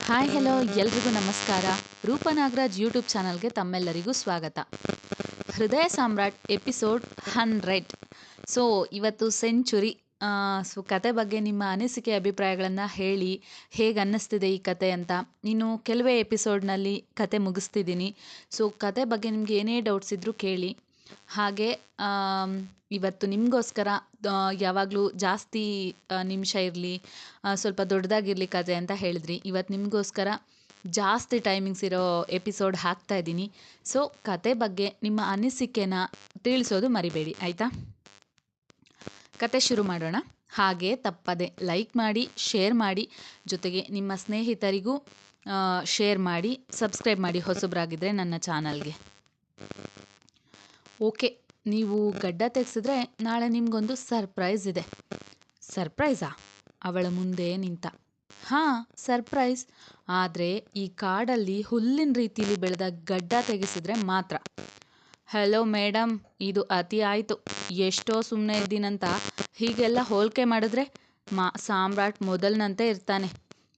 Hi hello ಎಲ್ರಿಗೂ ನಮಸ್ಕಾರ. ರೂಪನಾಗರಾಜ್ YouTube ಚಾನಲ್ಗೆ ತಮ್ಮೆಲ್ಲರಿಗೂ ಸ್ವಾಗತ. Hrudaya Samrat episode hundred. So ಇವತ್ತು ಸೆಂಚುರಿ ಸೊ ಕತೆ ಬಗ್ಗೆ ನಿಮ್ಮ ಅನಿಸಿಕೆ ಅಭಿಪ್ರಾಯಗಳನ್ನು ಹೇಳಿ ಹೇಗೆ ಅನ್ನಿಸ್ತಿದೆ ಈ ಕತೆ ಅಂತ. ಇನ್ನು ಕೆಲವೇ ಎಪಿಸೋಡ್ನಲ್ಲಿ ಕತೆ ಮುಗಿಸ್ತಿದ್ದೀನಿ. ಸೊ ಕತೆ ಬಗ್ಗೆ ನಿಮಗೆ ಏನೇ ಡೌಟ್ಸ್ ಇದ್ದರೂ ಕೇಳಿ. ಹಾಗೆ ಇವತ್ತು ನಿಮಗೋಸ್ಕರ ಯಾವಾಗಲೂ ಜಾಸ್ತಿ ನಿಮಿಷ ಇರಲಿ ಸ್ವಲ್ಪ ದೊಡ್ಡದಾಗಿರಲಿ ಕತೆ ಅಂತ ಹೇಳಿದ್ರಿ. ಇವತ್ತು ನಿಮಗೋಸ್ಕರ ಜಾಸ್ತಿ ಟೈಮಿಂಗ್ಸ್ ಇರೋ ಎಪಿಸೋಡ್ ಹಾಕ್ತಾ ಇದ್ದೀನಿ. ಸೊ ಕತೆ ಬಗ್ಗೆ ನಿಮ್ಮ ಅನಿಸಿಕೆನ ತಿಳಿಸೋದು ಮರಿಬೇಡಿ, ಆಯಿತಾ? ಕತೆ ಶುರು ಮಾಡೋಣ. ಹಾಗೆ ತಪ್ಪದೆ ಲೈಕ್ ಮಾಡಿ ಶೇರ್ ಮಾಡಿ, ಜೊತೆಗೆ ನಿಮ್ಮ ಸ್ನೇಹಿತರಿಗೂ ಶೇರ್ ಮಾಡಿ ಸಬ್ಸ್ಕ್ರೈಬ್ ಮಾಡಿ ಹೊಸಬ್ರಾಗಿದ್ದರೆ ನನ್ನ ಚಾನಲ್ಗೆ ಓಕೆ, ನೀವು ಗಡ್ಡ ತೆಗೆಸಿದ್ರೆ ನಾಳೆ ನಿಮಗೊಂದು ಸರ್ಪ್ರೈಸ್ ಇದೆ. ಸರ್ಪ್ರೈಸಾ? ಅವಳ ಮುಂದೆ ನಿಂತ. ಹಾಂ, ಸರ್ಪ್ರೈಸ್. ಆದರೆ ಈ ಕಾಡಲ್ಲಿ ಹುಲ್ಲಿನ ರೀತಿಲಿ ಬೆಳೆದ ಗಡ್ಡ ತೆಗೆಸಿದ್ರೆ ಮಾತ್ರ. ಹಲೋ ಮೇಡಮ್ ಇದು ಅತಿ ಆಯಿತು. ಎಷ್ಟೋ ಸುಮ್ಮನೆ ಇದ್ದೀನಂತ. ಹೀಗೆಲ್ಲ ಹೋಲಿಕೆ ಮಾಡಿದ್ರೆ ಮಾ, ಸಾಮ್ರಾಟ್ ಮೊದಲಿನಂತೆ ಇರ್ತಾನೆ.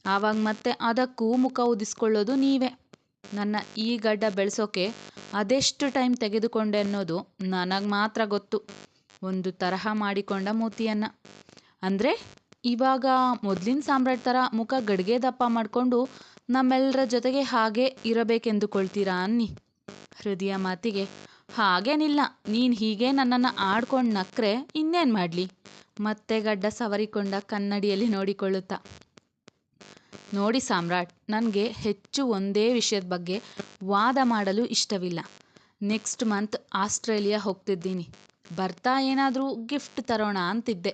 ಆವಾಗ ಮತ್ತೆ ಅದಕ್ಕೂ ಮುಖ ಉದಿಸ್ಕೊಳ್ಳೋದು ನೀವೇ. ನನ್ನ ಈ ಗಡ್ಡ ಬೆಳೆಸೋಕೆ ಅದೆಷ್ಟು ಟೈಮ್ ತೆಗೆದುಕೊಂಡೆ ಅನ್ನೋದು ನನಗೆ ಮಾತ್ರ ಗೊತ್ತು. ಒಂದು ತರಹ ಮಾಡಿಕೊಂಡ ಮೂತಿಯನ್ನು. ಅಂದರೆ ಇವಾಗ ಮೊದಲಿನ ಸಾಮ್ರಾಟ್ ಥರ ಮುಖ ಗಡಿಗೆ ದಪ್ಪ ಮಾಡಿಕೊಂಡು ನಮ್ಮೆಲ್ಲರ ಜೊತೆಗೆ ಹಾಗೆ ಇರಬೇಕೆಂದುಕೊಳ್ತೀರಾ ಅನ್ನಿ. ಹೃದಯ ಮಾತಿಗೆ, ಹಾಗೇನಿಲ್ಲ, ನೀನು ಹೀಗೆ ನನ್ನನ್ನು ಆಡ್ಕೊಂಡು ನಕ್ರೆ ಇನ್ನೇನು ಮಾಡಲಿ? ಮತ್ತೆ ಗಡ್ಡ ಸವರಿಕೊಂಡ ಕನ್ನಡಿಯಲ್ಲಿ ನೋಡಿಕೊಳ್ಳುತ್ತಾ. ನೋಡಿ ಸಾಮ್ರಾಟ್, ನನಗೆ ಹೆಚ್ಚು ಒಂದೇ ವಿಷಯದ ಬಗ್ಗೆ ವಾದ ಮಾಡಲು ಇಷ್ಟವಿಲ್ಲ. ನೆಕ್ಸ್ಟ್ ಮಂತ್ ಆಸ್ಟ್ರೇಲಿಯಾ ಹೋಗ್ತಿದ್ದೀನಿ. ಬರ್ತಾ ಏನಾದರೂ ಗಿಫ್ಟ್ ತರೋಣ ಅಂತಿದ್ದೆ.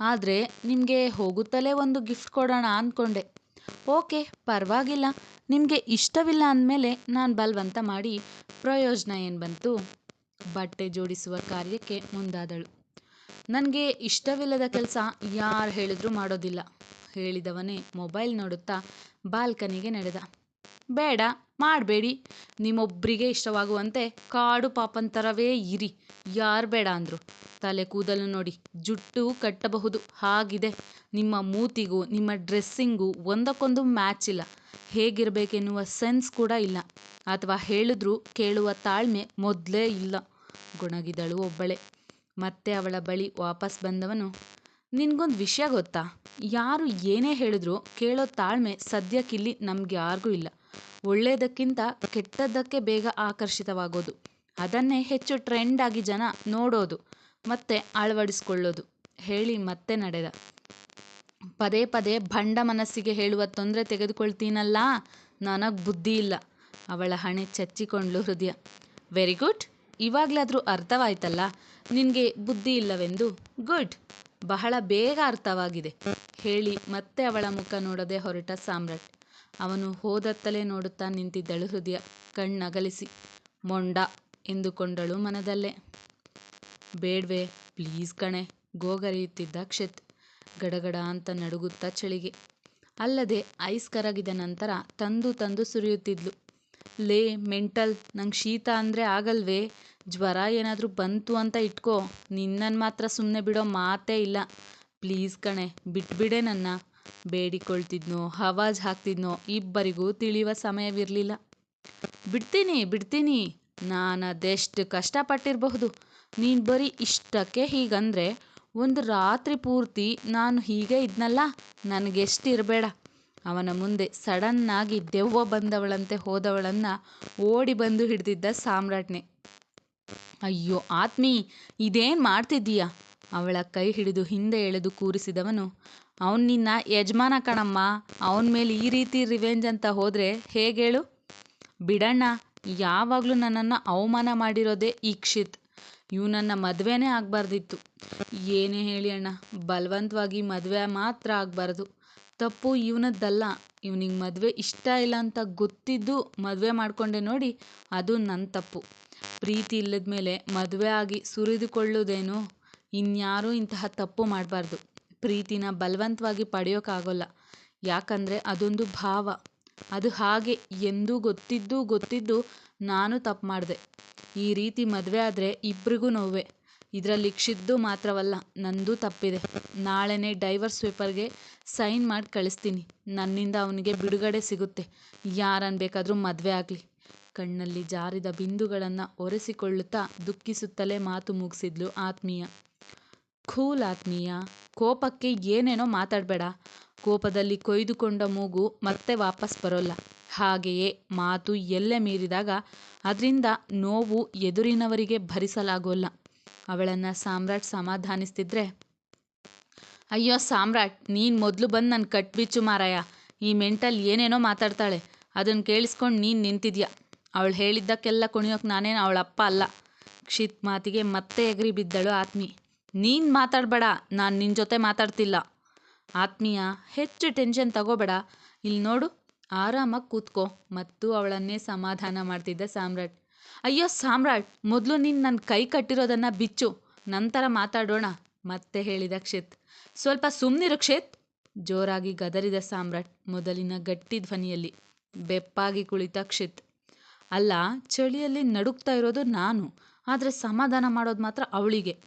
ಆದರೆ ನಿಮಗೆ ಹೋಗುತ್ತಲೇ ಒಂದು ಗಿಫ್ಟ್ ಕೊಡೋಣ ಅಂದ್ಕೊಂಡೆ ಓಕೆ, ಪರವಾಗಿಲ್ಲ. ನಿಮಗೆ ಇಷ್ಟವಿಲ್ಲ ಅಂದಮೇಲೆ ನಾನು ಬಲ್ವಂತ ಮಾಡಿ ಪ್ರಯೋಜನ ಏನು ಬಂತು? ಬಟ್ಟೆ ಜೋಡಿಸುವ ಕಾರ್ಯಕ್ಕೆ ಮುಂದಾದಳು. ನನಗೆ ಇಷ್ಟವಿಲ್ಲದ ಕೆಲಸ ಯಾರು ಹೇಳಿದ್ರೂ ಮಾಡೋದಿಲ್ಲ. ಹೇಳಿದವನೇ ಮೊಬೈಲ್ ನೋಡುತ್ತಾ ಬಾಲ್ಕನಿಗೆ ನಡೆದ. ಬೇಡ, ಮಾಡಬೇಡಿ. ನಿಮ್ಮೊಬ್ಬರಿಗೆ ಇಷ್ಟವಾಗುವಂತೆ ಕಾಡು ಪಾಪಂತರವೇ ಇರಿ. ಯಾರು ಬೇಡ ಅಂದರು. ತಲೆ ಕೂದಲು ನೋಡಿ ಜುಟ್ಟು ಕಟ್ಟಬಹುದು. ಹಾಗಿದೆ. ನಿಮ್ಮ ಮೂತಿಗೂ, ನಿಮ್ಮ ಡ್ರೆಸ್ಸಿಂಗು ಒಂದಕ್ಕೊಂದು ಮ್ಯಾಚ್ ಇಲ್ಲ. ಹೇಗಿರಬೇಕೆನ್ನುವ ಸೆನ್ಸ್ ಕೂಡ ಇಲ್ಲ. ಅಥವಾ ಹೇಳಿದ್ರೂ ಕೇಳುವ ತಾಳ್ಮೆ ಮೊದಲೇ ಇಲ್ಲ. ಗೊಣಗಿದಳು ಒಬ್ಬಳೆ. ಮತ್ತೆ ಅವಳ ಬಳಿ ವಾಪಸ್ ಬಂದವನು, ನಿನ್ಗೊಂದು ವಿಷಯ ಗೊತ್ತಾ? ಯಾರು ಏನೇ ಹೇಳಿದ್ರು ಕೇಳೋ ತಾಳ್ಮೆ ಸದ್ಯಕ್ಕಿಲ್ಲಿ ನಮ್ಗೆ ಯಾರಿಗೂ ಇಲ್ಲ. ಒಳ್ಳೆಯದಕ್ಕಿಂತ ಕೆಟ್ಟದ್ದಕ್ಕೆ ಬೇಗ ಆಕರ್ಷಿತವಾಗೋದು. ಅದನ್ನೇ ಹೆಚ್ಚು ಟ್ರೆಂಡ್ ಆಗಿ ಜನ ನೋಡೋದು, ಮತ್ತೆ ಅಳವಡಿಸ್ಕೊಳ್ಳೋದು. ಹೇಳಿ ಮತ್ತೆ ನಡೆದ. ಪದೇ ಪದೇ ಭಂಡ ಮನಸ್ಸಿಗೆ ಹೇಳುವ ತೊಂದರೆ ತೆಗೆದುಕೊಳ್ತೀನಲ್ಲ? ನನಗೆ ಬುದ್ಧಿ ಇಲ್ಲ. ಅವಳ ಹಣೆ ಚಚ್ಚಿಕೊಂಡ್ಲು ಹೃದಯ. ವೆರಿ ಗುಡ್ ಇವಾಗ್ಲಾದ್ರೂ ಅರ್ಥವಾಯ್ತಲ್ಲ? ನಿನಗೆ ಬುದ್ಧಿ ಇಲ್ಲವೆಂದು? ಗುಡ್. ಬಹಳ ಬೇಗ ಅರ್ಥವಾಗಿದೆ. ಹೇಳಿ, ಮತ್ತೆ ಅವಳ ಮುಖ ನೋಡದೆ ಹೊರಟ ಸಾಮ್ರಾಟ್. ಅವನು ಹೋದತ್ತಲೇ ನೋಡುತ್ತಾ ನಿಂತಿದ್ದಳು ಹೃದಯ. ಕಣ್ಣಗಲಿಸಿ. ಮೊಂಡ ಎಂದುಕೊಂಡಳು ಮನದಲ್ಲೇ. ಬೇಡ್ವೆ, ಪ್ಲೀಸ್ ಕಣೆ, ಗೋಗರಿಯುತ್ತಿದ್ದ ಕ್ಷತ್. ಗಡಗಡ ಅಂತ ನಡುಗುತ್ತಾ ಚಳಿಗೆ. ಅಲ್ಲದೆ, ಐಸ್ ಕರಗಿದ ನಂತರ ತಂದು ತಂದು ಸುರಿಯುತ್ತಿದ್ಲು. ಲೇ, ಮೆಂಟಲ್, ನಂಗೆ ಶೀತ ಅಂದರೆ ಆಗಲ್ವೇ? ಜ್ವರ ಏನಾದರೂ ಬಂತು ಅಂತ ಇಟ್ಕೋ. ನಿನ್ನನ್ನು ಮಾತ್ರ ಸುಮ್ಮನೆ ಬಿಡೋ ಮಾತೇ ಇಲ್ಲ. ಪ್ಲೀಸ್ ಕಣೆ, ಬಿಟ್ಬಿಡೆ ನನ್ನ. ಬೇಡಿಕೊಳ್ತಿದ್ನೋ, ಹವಾಜ್ ಹಾಕ್ತಿದ್ನೋ, ಇಬ್ಬರಿಗೂ ತಿಳಿಯುವ ಸಮಯವಿರಲಿಲ್ಲ. ಬಿಡ್ತೀನಿ ಬಿಡ್ತೀನಿ. ನಾನು ಅದೆಷ್ಟು ಕಷ್ಟಪಟ್ಟಿರಬಹುದು. ನೀನು ಬರೀ ಇಷ್ಟಕ್ಕೆ ಹೀಗಂದ್ರೆ ಒಂದು ರಾತ್ರಿ ಪೂರ್ತಿ ನಾನು ಹೀಗೆ ಇದ್ನಲ್ಲ? ನನಗೆಷ್ಟಿರಬೇಡ. ಅವನ ಮುಂದೆ ಸಡನ್ನಾಗಿ ದೆವ್ವ ಬಂದವಳಂತೆ ಹೋದವಳನ್ನು ಓಡಿ ಬಂದು ಹಿಡಿದಿದ್ದ ಸಾಮ್ರಾಟ್ನೆ. ಅಯ್ಯೋ, ಆತ್ಮಿ, ಇದೇನು ಮಾಡ್ತಿದ್ದೀಯ? ಅವಳ ಕೈ ಹಿಡಿದು ಹಿಂದೆ ಎಳೆದು ಕೂರಿಸಿದವನು. ಅವನು ನಿನ್ನ ಯಜಮಾನ ಕಣಮ್ಮ, ಅವನ ಮೇಲೆ ಈ ರೀತಿ ರಿವೆಂಜ್ ಅಂತ ಹೋದರೆ ಹೇಗೇಳು? ಬಿಡಣ್ಣ, ಯಾವಾಗಲೂ ನನ್ನನ್ನು ಅವಮಾನ ಮಾಡಿರೋದೇ ಈಕ್ಷಿತ್ ಇವು ನನ್ನ ಮದುವೆನೇ ಆಗಬಾರ್ದಿತ್ತು. ಏನೇ ಹೇಳಿ ಅಣ್ಣ, ಬಲವಂತವಾಗಿ ಮದುವೆ ಮಾತ್ರ ಆಗಬಾರ್ದು. ತಪ್ಪು ಇವನದ್ದಲ್ಲ. ಇವನಿಗೆ ಮದುವೆ ಇಷ್ಟ ಇಲ್ಲ ಅಂತ ಗೊತ್ತಿದ್ದು ಮದುವೆ ಮಾಡಿಕೊಂಡೆ ನೋಡಿ, ಅದು ನನ್ನ ತಪ್ಪು. ಪ್ರೀತಿ ಇಲ್ಲದ ಮೇಲೆ ಮದುವೆ ಆಗಿ ಸುರಿದುಕೊಳ್ಳುವುದೇನು ಇನ್ಯಾರೂ ಇಂತಹ ತಪ್ಪು ಮಾಡಬಾರ್ದು. ಪ್ರೀತಿನ ಬಲವಂತವಾಗಿ ಪಡೆಯೋಕ್ಕಾಗೋಲ್ಲ ಯಾಕಂದರೆ ಅದೊಂದು ಭಾವ. ಅದು ಹಾಗೆ ಎಂದೂ ಗೊತ್ತಿದ್ದೂ ಗೊತ್ತಿದ್ದು ನಾನು ತಪ್ಪು ಮಾಡಿದೆ. ಈ ರೀತಿ ಮದುವೆ ಆದರೆ ಇಬ್ಬರಿಗೂ ನೋವೆ. ಇದರಲ್ಲಿ ಕ್ಷಿದ್ದು ಮಾತ್ರವಲ್ಲ, ನಂದು ತಪ್ಪಿದೆ. ನಾಳೆನೇ ಡೈವರ್ಸ್ ಪೇಪರ್ಗೆ ಸೈನ್ ಮಾಡಿ ಕಳಿಸ್ತೀನಿ ನನ್ನಿಂದ ಅವನಿಗೆ ಬಿಡುಗಡೆ ಸಿಗುತ್ತೆ. ಯಾರನ್ನು ಬೇಕಾದರೂ ಮದುವೆ ಆಗಲಿ. ಕಣ್ಣಲ್ಲಿ ಜಾರಿದ ಬಿಂದುಗಳನ್ನು ಒರೆಸಿಕೊಳ್ಳುತ್ತಾ ದುಃಖಿಸುತ್ತಲೇ ಮಾತು ಮುಗಿಸಿದ್ಲು ಆತ್ಮೀಯ. ಕೂಲ್ ಆತ್ಮೀಯ, ಕೋಪಕ್ಕೆ ಏನೇನೋ ಮಾತಾಡಬೇಡ. ಕೋಪದಲ್ಲಿ ಕೊಯ್ದುಕೊಂಡ ಮೂಗು ಮತ್ತೆ ವಾಪಸ್ ಬರೋಲ್ಲ. ಹಾಗೆಯೇ ಮಾತು ಎಲ್ಲೆ ಮೀರಿದಾಗ ಅದರಿಂದ ನೋವು ಎದುರಿನವರಿಗೆ ಭರಿಸಲಾಗೋಲ್ಲ. ಅವಳನ್ನ ಸಾಮ್ರಾಟ್ ಸಮಾಧಾನಿಸ್ತಿದ್ರೆ, ಅಯ್ಯೋ ಸಾಮ್ರಾಟ್, ನೀನು ಮೊದಲು ಬಂದು ನನ್ನ ಕಟ್ಬಿಚ್ಚು ಮಾರಾಯ. ಈ ಮೆಂಟಲ್ ಏನೇನೋ ಮಾತಾಡ್ತಾಳೆ. ಅದನ್ನು ಕೇಳಿಸ್ಕೊಂಡು ನೀನು ನಿಂತಿದ್ಯಾ? ಅವಳು ಹೇಳಿದ್ದಕ್ಕೆಲ್ಲ ಕುಣಿಯೋಕೆ ನಾನೇನು ಅವಳ ಅಪ್ಪ ಅಲ್ಲ. ಕ್ಷಿತ್ ಮಾತಿಗೆ ಮತ್ತೆ ಎಗರಿ ಬಿದ್ದಳು ಆತ್ಮಿ. ನೀನು ಮಾತಾಡಬೇಡ, ನಾನು ನಿನ್ನ ಜೊತೆ ಮಾತಾಡ್ತಿಲ್ಲ. ಆತ್ಮೀಯ, ಹೆಚ್ಚು ಟೆನ್ಷನ್ ತಗೋಬೇಡ. ಇಲ್ಲಿ ನೋಡು, ಆರಾಮಾಗಿ ಕೂತ್ಕೋ. ಮತ್ತು ಅವಳನ್ನೇ ಸಮಾಧಾನ ಮಾಡ್ತಿದ್ದ ಸಾಮ್ರಾಟ್. ಅಯ್ಯೋ ಸಾಮ್ರಾಟ್, ಮೊದಲು ನೀನು ನನ್ನ ಕೈ ಕಟ್ಟಿರೋದನ್ನು ಬಿಚ್ಚು. ನಂತರ ಮಾತಾಡೋಣ, ಮತ್ತೆ ಹೇಳಿದ ಕ್ಷಿತ್. ಸ್ವಲ್ಪ ಸುಮ್ಮನಿರು ಕ್ಷಿತ್. ಜೋರಾಗಿ ಗದರಿದ ಸಾಮ್ರಾಟ್ ಮೊದಲಿನ ಗಟ್ಟಿ ಧ್ವನಿಯಲ್ಲಿ ಬೆಪ್ಪಾಗಿ ಕುಳಿತ ಕ್ಷಿತ್. ಅಲ್ಲ, ಚಳಿಯಲ್ಲಿ ನಡುಕ್ತಾ ಇರೋದು ನಾನು. ಆದರೆ ಸಮಾಧಾನ ಮಾಡೋದು ಮಾತ್ರ ಅವಳಿಗೆ.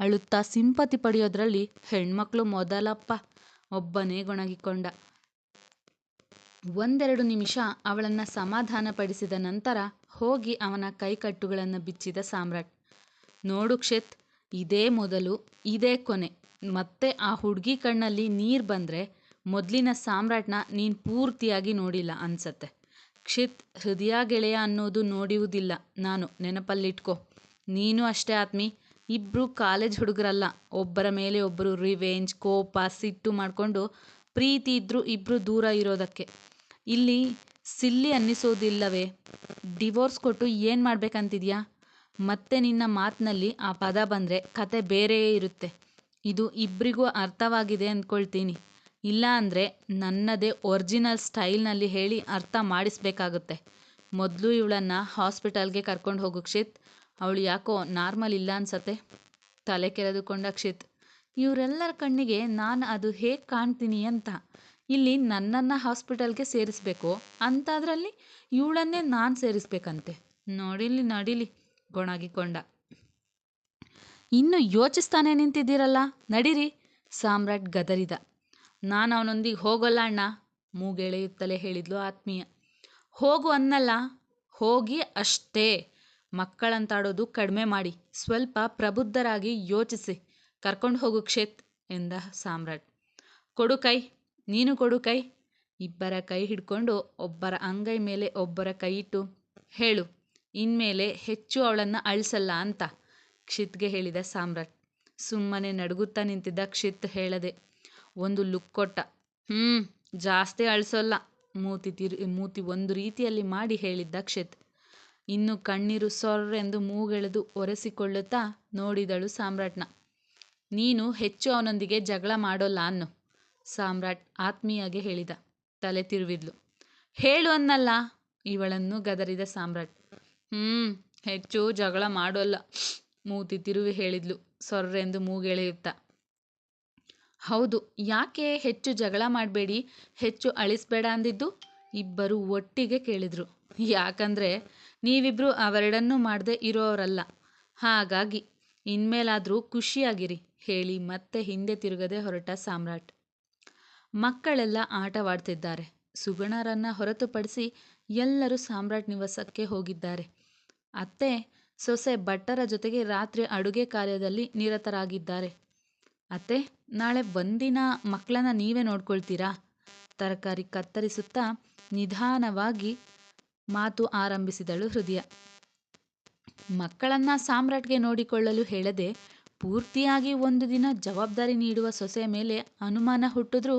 ಅಳುತ್ತಾ ಸಿಂಪತಿ ಪಡೆಯೋದ್ರಲ್ಲಿ ಹೆಣ್ಮಕ್ಳು ಮೊದಲಪ್ಪ. ಒಬ್ಬನೇ ಗೊಣಗಿಕೊಂಡ. ಒಂದೆರಡು ನಿಮಿಷ ಅವಳನ್ನು ಸಮಾಧಾನಪಡಿಸಿದ ನಂತರ ಹೋಗಿ ಅವನ ಕೈಕಟ್ಟುಗಳನ್ನು ಬಿಚ್ಚಿದ ಸಾಮ್ರಾಟ್. ನೋಡು ಕ್ಷೇತ್, ಇದೇ ಮೊದಲು, ಇದೇ ಕೊನೆ. ಮತ್ತೆ ಆ ಹುಡುಗಿ ಕಣ್ಣಲ್ಲಿ ನೀರು ಬಂದರೆ ಮೊದಲಿನ ಸಾಮ್ರಾಟ್ನ ನೀನು ಪೂರ್ತಿಯಾಗಿ ನೋಡಿಲ್ಲ ಅನ್ಸತ್ತೆ. ಕ್ಷಿತ್ ಹೃದಯ ಗೆಳೆಯ ಅನ್ನೋದು ನೋಡುವುದಿಲ್ಲ. ನಾನು ನೆನಪಲ್ಲಿಟ್ಕೋ. ನೀನು ಅಷ್ಟೇ ಆತ್ಮಿ. ಇಬ್ಬರು ಕಾಲೇಜ್ ಹುಡುಗರಲ್ಲ. ಒಬ್ಬರ ಮೇಲೆ ಒಬ್ಬರು ರಿವೆಂಜ್ ಕೋಪ, ಸಿಟ್ಟು ಮಾಡಿಕೊಂಡು ಪ್ರೀತಿ ಇದ್ದರೂ ಇಬ್ಬರು ದೂರ ಇರೋದಕ್ಕೆ. ಇಲ್ಲಿ ಸಿಲ್ಲಿ ಅನ್ನಿಸೋದಿಲ್ಲವೇ? ಡಿವೋರ್ಸ್ ಕೊಟ್ಟು ಏನು ಮಾಡ್ಬೇಕಂತಿದ್ಯಾ? ಮತ್ತೆ ನಿನ್ನ ಮಾತಿನಲ್ಲಿ ಆ ಪದ ಬಂದರೆ ಕತೆ ಬೇರೆಯೇ ಇರುತ್ತೆ. ಇದು ಇಬ್ಬರಿಗೂ ಅರ್ಥವಾಗಿದೆ ಅಂದ್ಕೊಳ್ತೀನಿ. ಇಲ್ಲ ಅಂದರೆ ನನ್ನದೇ ಒರ್ಜಿನಲ್ ಸ್ಟೈಲ್ನಲ್ಲಿ ಹೇಳಿ ಅರ್ಥ ಮಾಡಿಸ್ಬೇಕಾಗುತ್ತೆ. ಮೊದಲು ಇವಳನ್ನು ಹಾಸ್ಪಿಟಲ್ಗೆ ಕರ್ಕೊಂಡು ಹೋಗು ಕ್ಷಿತ್. ಅವಳು ಯಾಕೋ ನಾರ್ಮಲ್ ಇಲ್ಲ ಅನ್ಸತ್ತೆ. ತಲೆ ಕೆರೆದುಕೊಂಡ ಕ್ಷಿತ್. ಇವರೆಲ್ಲರ ಕಣ್ಣಿಗೆ ನಾನು ಅದು ಹೇಗೆ ಕಾಣ್ತೀನಿ ಅಂತ. ಇಲ್ಲಿ ನನ್ನನ್ನು ಹಾಸ್ಪಿಟಲ್ಗೆ ಸೇರಿಸ್ಬೇಕು. ಅಂಥದ್ರಲ್ಲಿ ಇವಳನ್ನೇ ನಾನು ಸೇರಿಸ್ಬೇಕಂತೆ. ನೋಡಿಲಿ, ನಡಿಲಿ, ಗೊಣಗಿಕೊಂಡ. ಇನ್ನು ಯೋಚಿಸ್ತಾನೆ ನಿಂತಿದ್ದೀರಲ್ಲ. ನಡೀರಿ. ಸಾಮ್ರಾಟ್ ಗದರಿದ. ನಾನು ಅವನೊಂದಿಗೆ ಹೋಗೋಲ್ಲ ಅಣ್ಣ, ಮೂಗೆಳೆಯುತ್ತಲೇ ಹೇಳಿದ್ಲು ಆತ್ಮೀಯ. ಹೋಗು ಅನ್ನಲ್ಲ, ಹೋಗಿ ಅಷ್ಟೇ. ಮಕ್ಕಳಂತಾಡೋದು ಕಡಿಮೆ ಮಾಡಿ, ಸ್ವಲ್ಪ ಪ್ರಬುದ್ಧರಾಗಿ ಯೋಚಿಸಿ, ಕರ್ಕೊಂಡು ಹೋಗು ಕ್ಷೇತ್ ಎಂದ ಸಾಮ್ರಾಟ್. ಕೊಡು ಕೈ, ನೀನು ಕೊಡು ಕೈ. ಇಬ್ಬರ ಕೈ ಹಿಡ್ಕೊಂಡು ಒಬ್ಬರ ಅಂಗೈ ಮೇಲೆ ಒಬ್ಬರ ಕೈ ಇಟ್ಟು, ಹೇಳು, ಇನ್ಮೇಲೆ ಹೆಚ್ಚು ಅವಳನ್ನು ಅಳಿಸಲ್ಲ ಅಂತ, ಕ್ಷಿತ್ಗೆ ಹೇಳಿದ ಸಾಮ್ರಾಟ್. ಸುಮ್ಮನೆ ನಡುಗುತ್ತಾ ನಿಂತಿದ್ದ ಕ್ಷಿತ್ ಹೇಳದೆ ಒಂದು ಲುಕ್ ಕೊಟ್ಟ. ಹ್ಞೂ ಜಾಸ್ತಿ ಅಳಿಸೋಲ್ಲ. ಮೂತಿ ತಿರು, ಮೂತಿ ಒಂದು ರೀತಿಯಲ್ಲಿ ಮಾಡಿ ಹೇಳಿದ್ದ ಕ್ಷಿತ್ ಇನ್ನು ಕಣ್ಣೀರು ಸೊರ್ರೆಂದು ಮೂಗೆಳೆದು ಒರೆಸಿಕೊಳ್ಳುತ್ತಾ ನೋಡಿದಳು ಸಾಮ್ರಾಟ್ನ. ನೀನು ಹೆಚ್ಚು ಅವನೊಂದಿಗೆ ಜಗಳ ಮಾಡೋಲ್ಲ ಅನ್ನು, ಸಾಮ್ರಾಟ್ ಆತ್ಮೀಯಾಗೆ ಹೇಳಿದ. ತಲೆ ತಿರುವಿದ್ಲು. ಹೇಳು ಅನ್ನಲ್ಲ, ಇವಳನ್ನು ಗದರಿದ ಸಾಮ್ರಾಟ್. ಹ್ಞೂ ಹೆಚ್ಚು ಜಗಳ ಮಾಡೋಲ್ಲ, ಮೂತಿ ತಿರುವಿ ಹೇಳಿದ್ಲು ಸೊರ್ರೆಂದು ಮೂಗೆಳೆಯುತ್ತಾ. ಹೌದು, ಯಾಕೆ ಹೆಚ್ಚು ಜಗಳ ಮಾಡಬೇಡಿ? ಹೆಚ್ಚು ಅಳಿಸ್ಬೇಡ ಅಂದಿದ್ದು ಇಬ್ಬರು ಒಟ್ಟಿಗೆ ಕೇಳಿದ್ರು. ಯಾಕಂದರೆ ನೀವಿಬ್ಬರು ಅವೆರಡನ್ನೂ ಮಾಡದೆ ಇರೋರಲ್ಲ. ಹಾಗಾಗಿ ಇನ್ಮೇಲಾದರೂ ಖುಷಿಯಾಗಿರಿ ಹೇಳಿ ಮತ್ತೆ ಹಿಂದೆ ತಿರುಗದೆ ಹೊರಟ ಸಾಮ್ರಾಟ್. ಮಕ್ಕಳೆಲ್ಲ ಆಟವಾಡ್ತಿದ್ದಾರೆ. ಸುಗಣರನ್ನ ಹೊರತುಪಡಿಸಿ ಎಲ್ಲರೂ ಸಾಮ್ರಾಟ್ ನಿವಾಸಕ್ಕೆ ಹೋಗಿದ್ದಾರೆ. ಅತ್ತೆ, ಸೊಸೆ ಭಟ್ಟರ ಜೊತೆಗೆ ರಾತ್ರಿ ಅಡುಗೆ ಕಾರ್ಯದಲ್ಲಿ ನಿರತರಾಗಿದ್ದಾರೆ. ಅತ್ತೆ ನಾಳೆ ಒಂದಿನ ಮಕ್ಕಳನ್ನ ನೀವೇ ನೋಡ್ಕೊಳ್ತೀರಾ? ತರಕಾರಿ ಕತ್ತರಿಸುತ್ತಾ ನಿಧಾನವಾಗಿ ಮಾತು ಆರಂಭಿಸಿದಳು ಹೃದಯ. ಮಕ್ಕಳನ್ನ ಸಾಮ್ರಾಟ್ಗೆ ನೋಡಿಕೊಳ್ಳಲು ಹೇಳದೆ ಪೂರ್ತಿಯಾಗಿ ಒಂದು ದಿನ ಜವಾಬ್ದಾರಿ ನೀಡುವ ಸೊಸೆಯ ಮೇಲೆ ಅನುಮಾನ ಹುಟ್ಟಿದ್ರೂ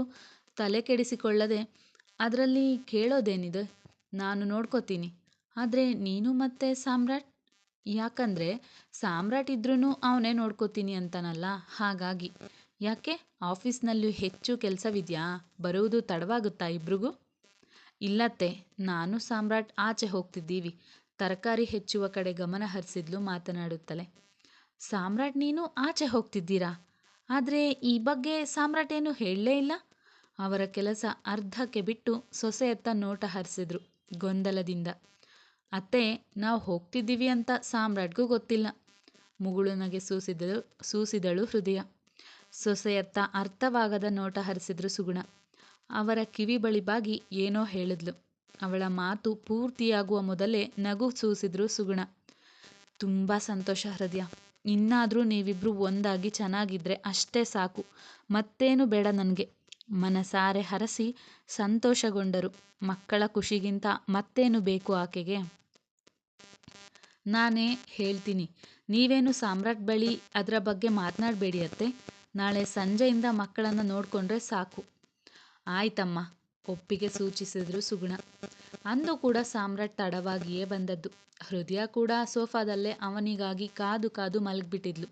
ತಲೆ ಕೆಡಿಸಿಕೊಳ್ಳದೆ ಅದರಲ್ಲಿ ಕೇಳೋದೇನಿದೆ? ನಾನು ನೋಡ್ಕೋತೀನಿ. ಆದರೆ ನೀನು ಮತ್ತೆ ಸಾಮ್ರಾಟ್? ಯಾಕಂದರೆ ಸಾಮ್ರಾಟ್ ಇದ್ರೂ ಅವನೇ ನೋಡ್ಕೋತೀನಿ ಅಂತನಲ್ಲ, ಹಾಗಾಗಿ. ಯಾಕೆ? ಆಫೀಸ್ನಲ್ಲೂ ಹೆಚ್ಚು ಕೆಲಸವಿದೆಯಾ? ಬರುವುದು ತಡವಾಗುತ್ತಾ ಇಬ್ರಿಗೂ? ಇಲ್ಲತ್ತೆ, ನಾನು ಸಾಮ್ರಾಟ್ ಆಚೆ ಹೋಗ್ತಿದ್ದೀವಿ. ತರಕಾರಿ ಹೆಚ್ಚುವ ಕಡೆ ಗಮನ ಹರಿಸಿದ್ಲು ಮಾತನಾಡುತ್ತಲೇ. ಸಾಮ್ರಾಟ್, ನೀನು ಆಚೆ ಹೋಗ್ತಿದ್ದೀರಾ? ಆದರೆ ಈ ಬಗ್ಗೆ ಸಾಮ್ರಾಟ್ ಏನು ಹೇಳಲೇ ಇಲ್ಲ. ಅವರ ಕೆಲಸ ಅರ್ಧಕ್ಕೆ ಬಿಟ್ಟು ಸೊಸೆಯತ್ತ ನೋಟ ಹರಿಸಿದ್ರು ಗೊಂದಲದಿಂದ. ಅತ್ತೆ, ನಾವು ಹೋಗ್ತಿದ್ದೀವಿ ಅಂತ ಸಾಮ್ರಾಟ್ಗೂ ಗೊತ್ತಿಲ್ಲ. ಮುಗುಳುನಗೆ ಸೂಸಿದಳು ಸೂಸಿದಳು ಹೃದಯ. ಸೊಸೆಯತ್ತ ಅರ್ಥವಾಗದ ನೋಟ ಹರಿಸಿದ್ರು ಸುಗುಣ. ಅವರ ಕಿವಿ ಬಳಿ ಬಾಗಿ ಏನೋ ಹೇಳಿದ್ಲು. ಅವಳ ಮಾತು ಪೂರ್ತಿಯಾಗುವ ಮೊದಲೇ ನಗು ಸೂಸಿದ್ರು ಸುಗುಣ. ತುಂಬ ಸಂತೋಷ ಹೃದಯ. ಇನ್ನಾದರೂ ನೀವಿಬ್ರು ಒಂದಾಗಿ ಚೆನ್ನಾಗಿದ್ರೆ ಅಷ್ಟೇ ಸಾಕು. ಮತ್ತೇನು ಬೇಡ ನನಗೆ. ಮನಸಾರೆ ಹರಸಿ ಸಂತೋಷಗೊಂಡರು. ಮಕ್ಕಳ ಖುಷಿಗಿಂತ ಮತ್ತೇನು ಬೇಕು ಆಕೆಗೆ? ನಾನೇ ಹೇಳ್ತೀನಿ. ನೀವೇನು ಸಾಮ್ರಾಟ್ ಬಳಿ ಅದರ ಬಗ್ಗೆ ಮಾತನಾಡಬೇಡಿ ಅತ್ತೆ. ನಾಳೆ ಸಂಜೆಯಿಂದ ಮಕ್ಕಳನ್ನು ನೋಡಿಕೊಂಡ್ರೆ ಸಾಕು. ಆಯ್ತಮ್ಮ, ಒಪ್ಪಿಗೆ ಸೂಚಿಸಿದ್ರು ಸುಗುಣ. ಅಂದು ಕೂಡ ಸಾಮ್ರಾಟ್ ತಡವಾಗಿಯೇ ಬಂದದ್ದು. ಹೃದಯ ಕೂಡ ಸೋಫಾದಲ್ಲೇ ಅವನಿಗಾಗಿ ಕಾದು ಕಾದು ಮಲಗಿಬಿಟ್ಟಿದ್ಲು.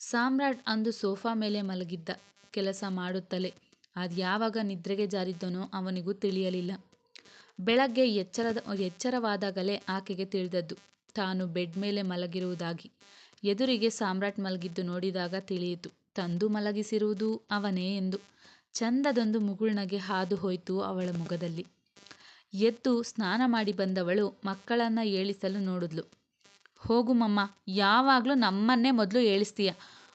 ಸಾಮ್ರಾಟ್ ಅಂದು ಸೋಫಾ ಮೇಲೆ ಮಲಗಿದ್ದ, ಕೆಲಸ ಮಾಡುತ್ತಲೇ. ಅದು ಯಾವಾಗ ನಿದ್ರೆಗೆ ಜಾರಿದ್ದನೋ ಅವನಿಗೂ ತಿಳಿಯಲಿಲ್ಲ. ಬೆಳಗ್ಗೆ ಎಚ್ಚರದ, ಎಚ್ಚರವಾದಾಗಲೇ ಆಕೆಗೆ ತಿಳಿದದ್ದು. ತಾನು ಬೆಡ್ ಮೇಲೆ ಮಲಗಿರುವುದಾಗಿ. ಎದುರಿಗೆ ಸಾಮ್ರಾಟ್ ಮಲಗಿದ್ದು ನೋಡಿದಾಗ ತಿಳಿಯಿತು. ತಂದು ಮಲಗಿಸಿರುವುದು ಅವನೇ ಎಂದು ಚಂದದೊಂದು ಮುಗುಳ್ನಗೆ ಹಾದು ಹೋಯಿತು ಅವಳ ಮುಖದಲ್ಲಿ. ಎದ್ದು ಸ್ನಾನ ಮಾಡಿ ಬಂದವಳು ಮಕ್ಕಳನ್ನ ಏಳಿಸಲು ನೋಡಿದ್ಲು. ಹೋಗು ಮಮ್ಮ, ಯಾವಾಗಲೂ ನಮ್ಮನ್ನೇ ಮೊದಲು ಏಳಿಸ್ತೀಯ.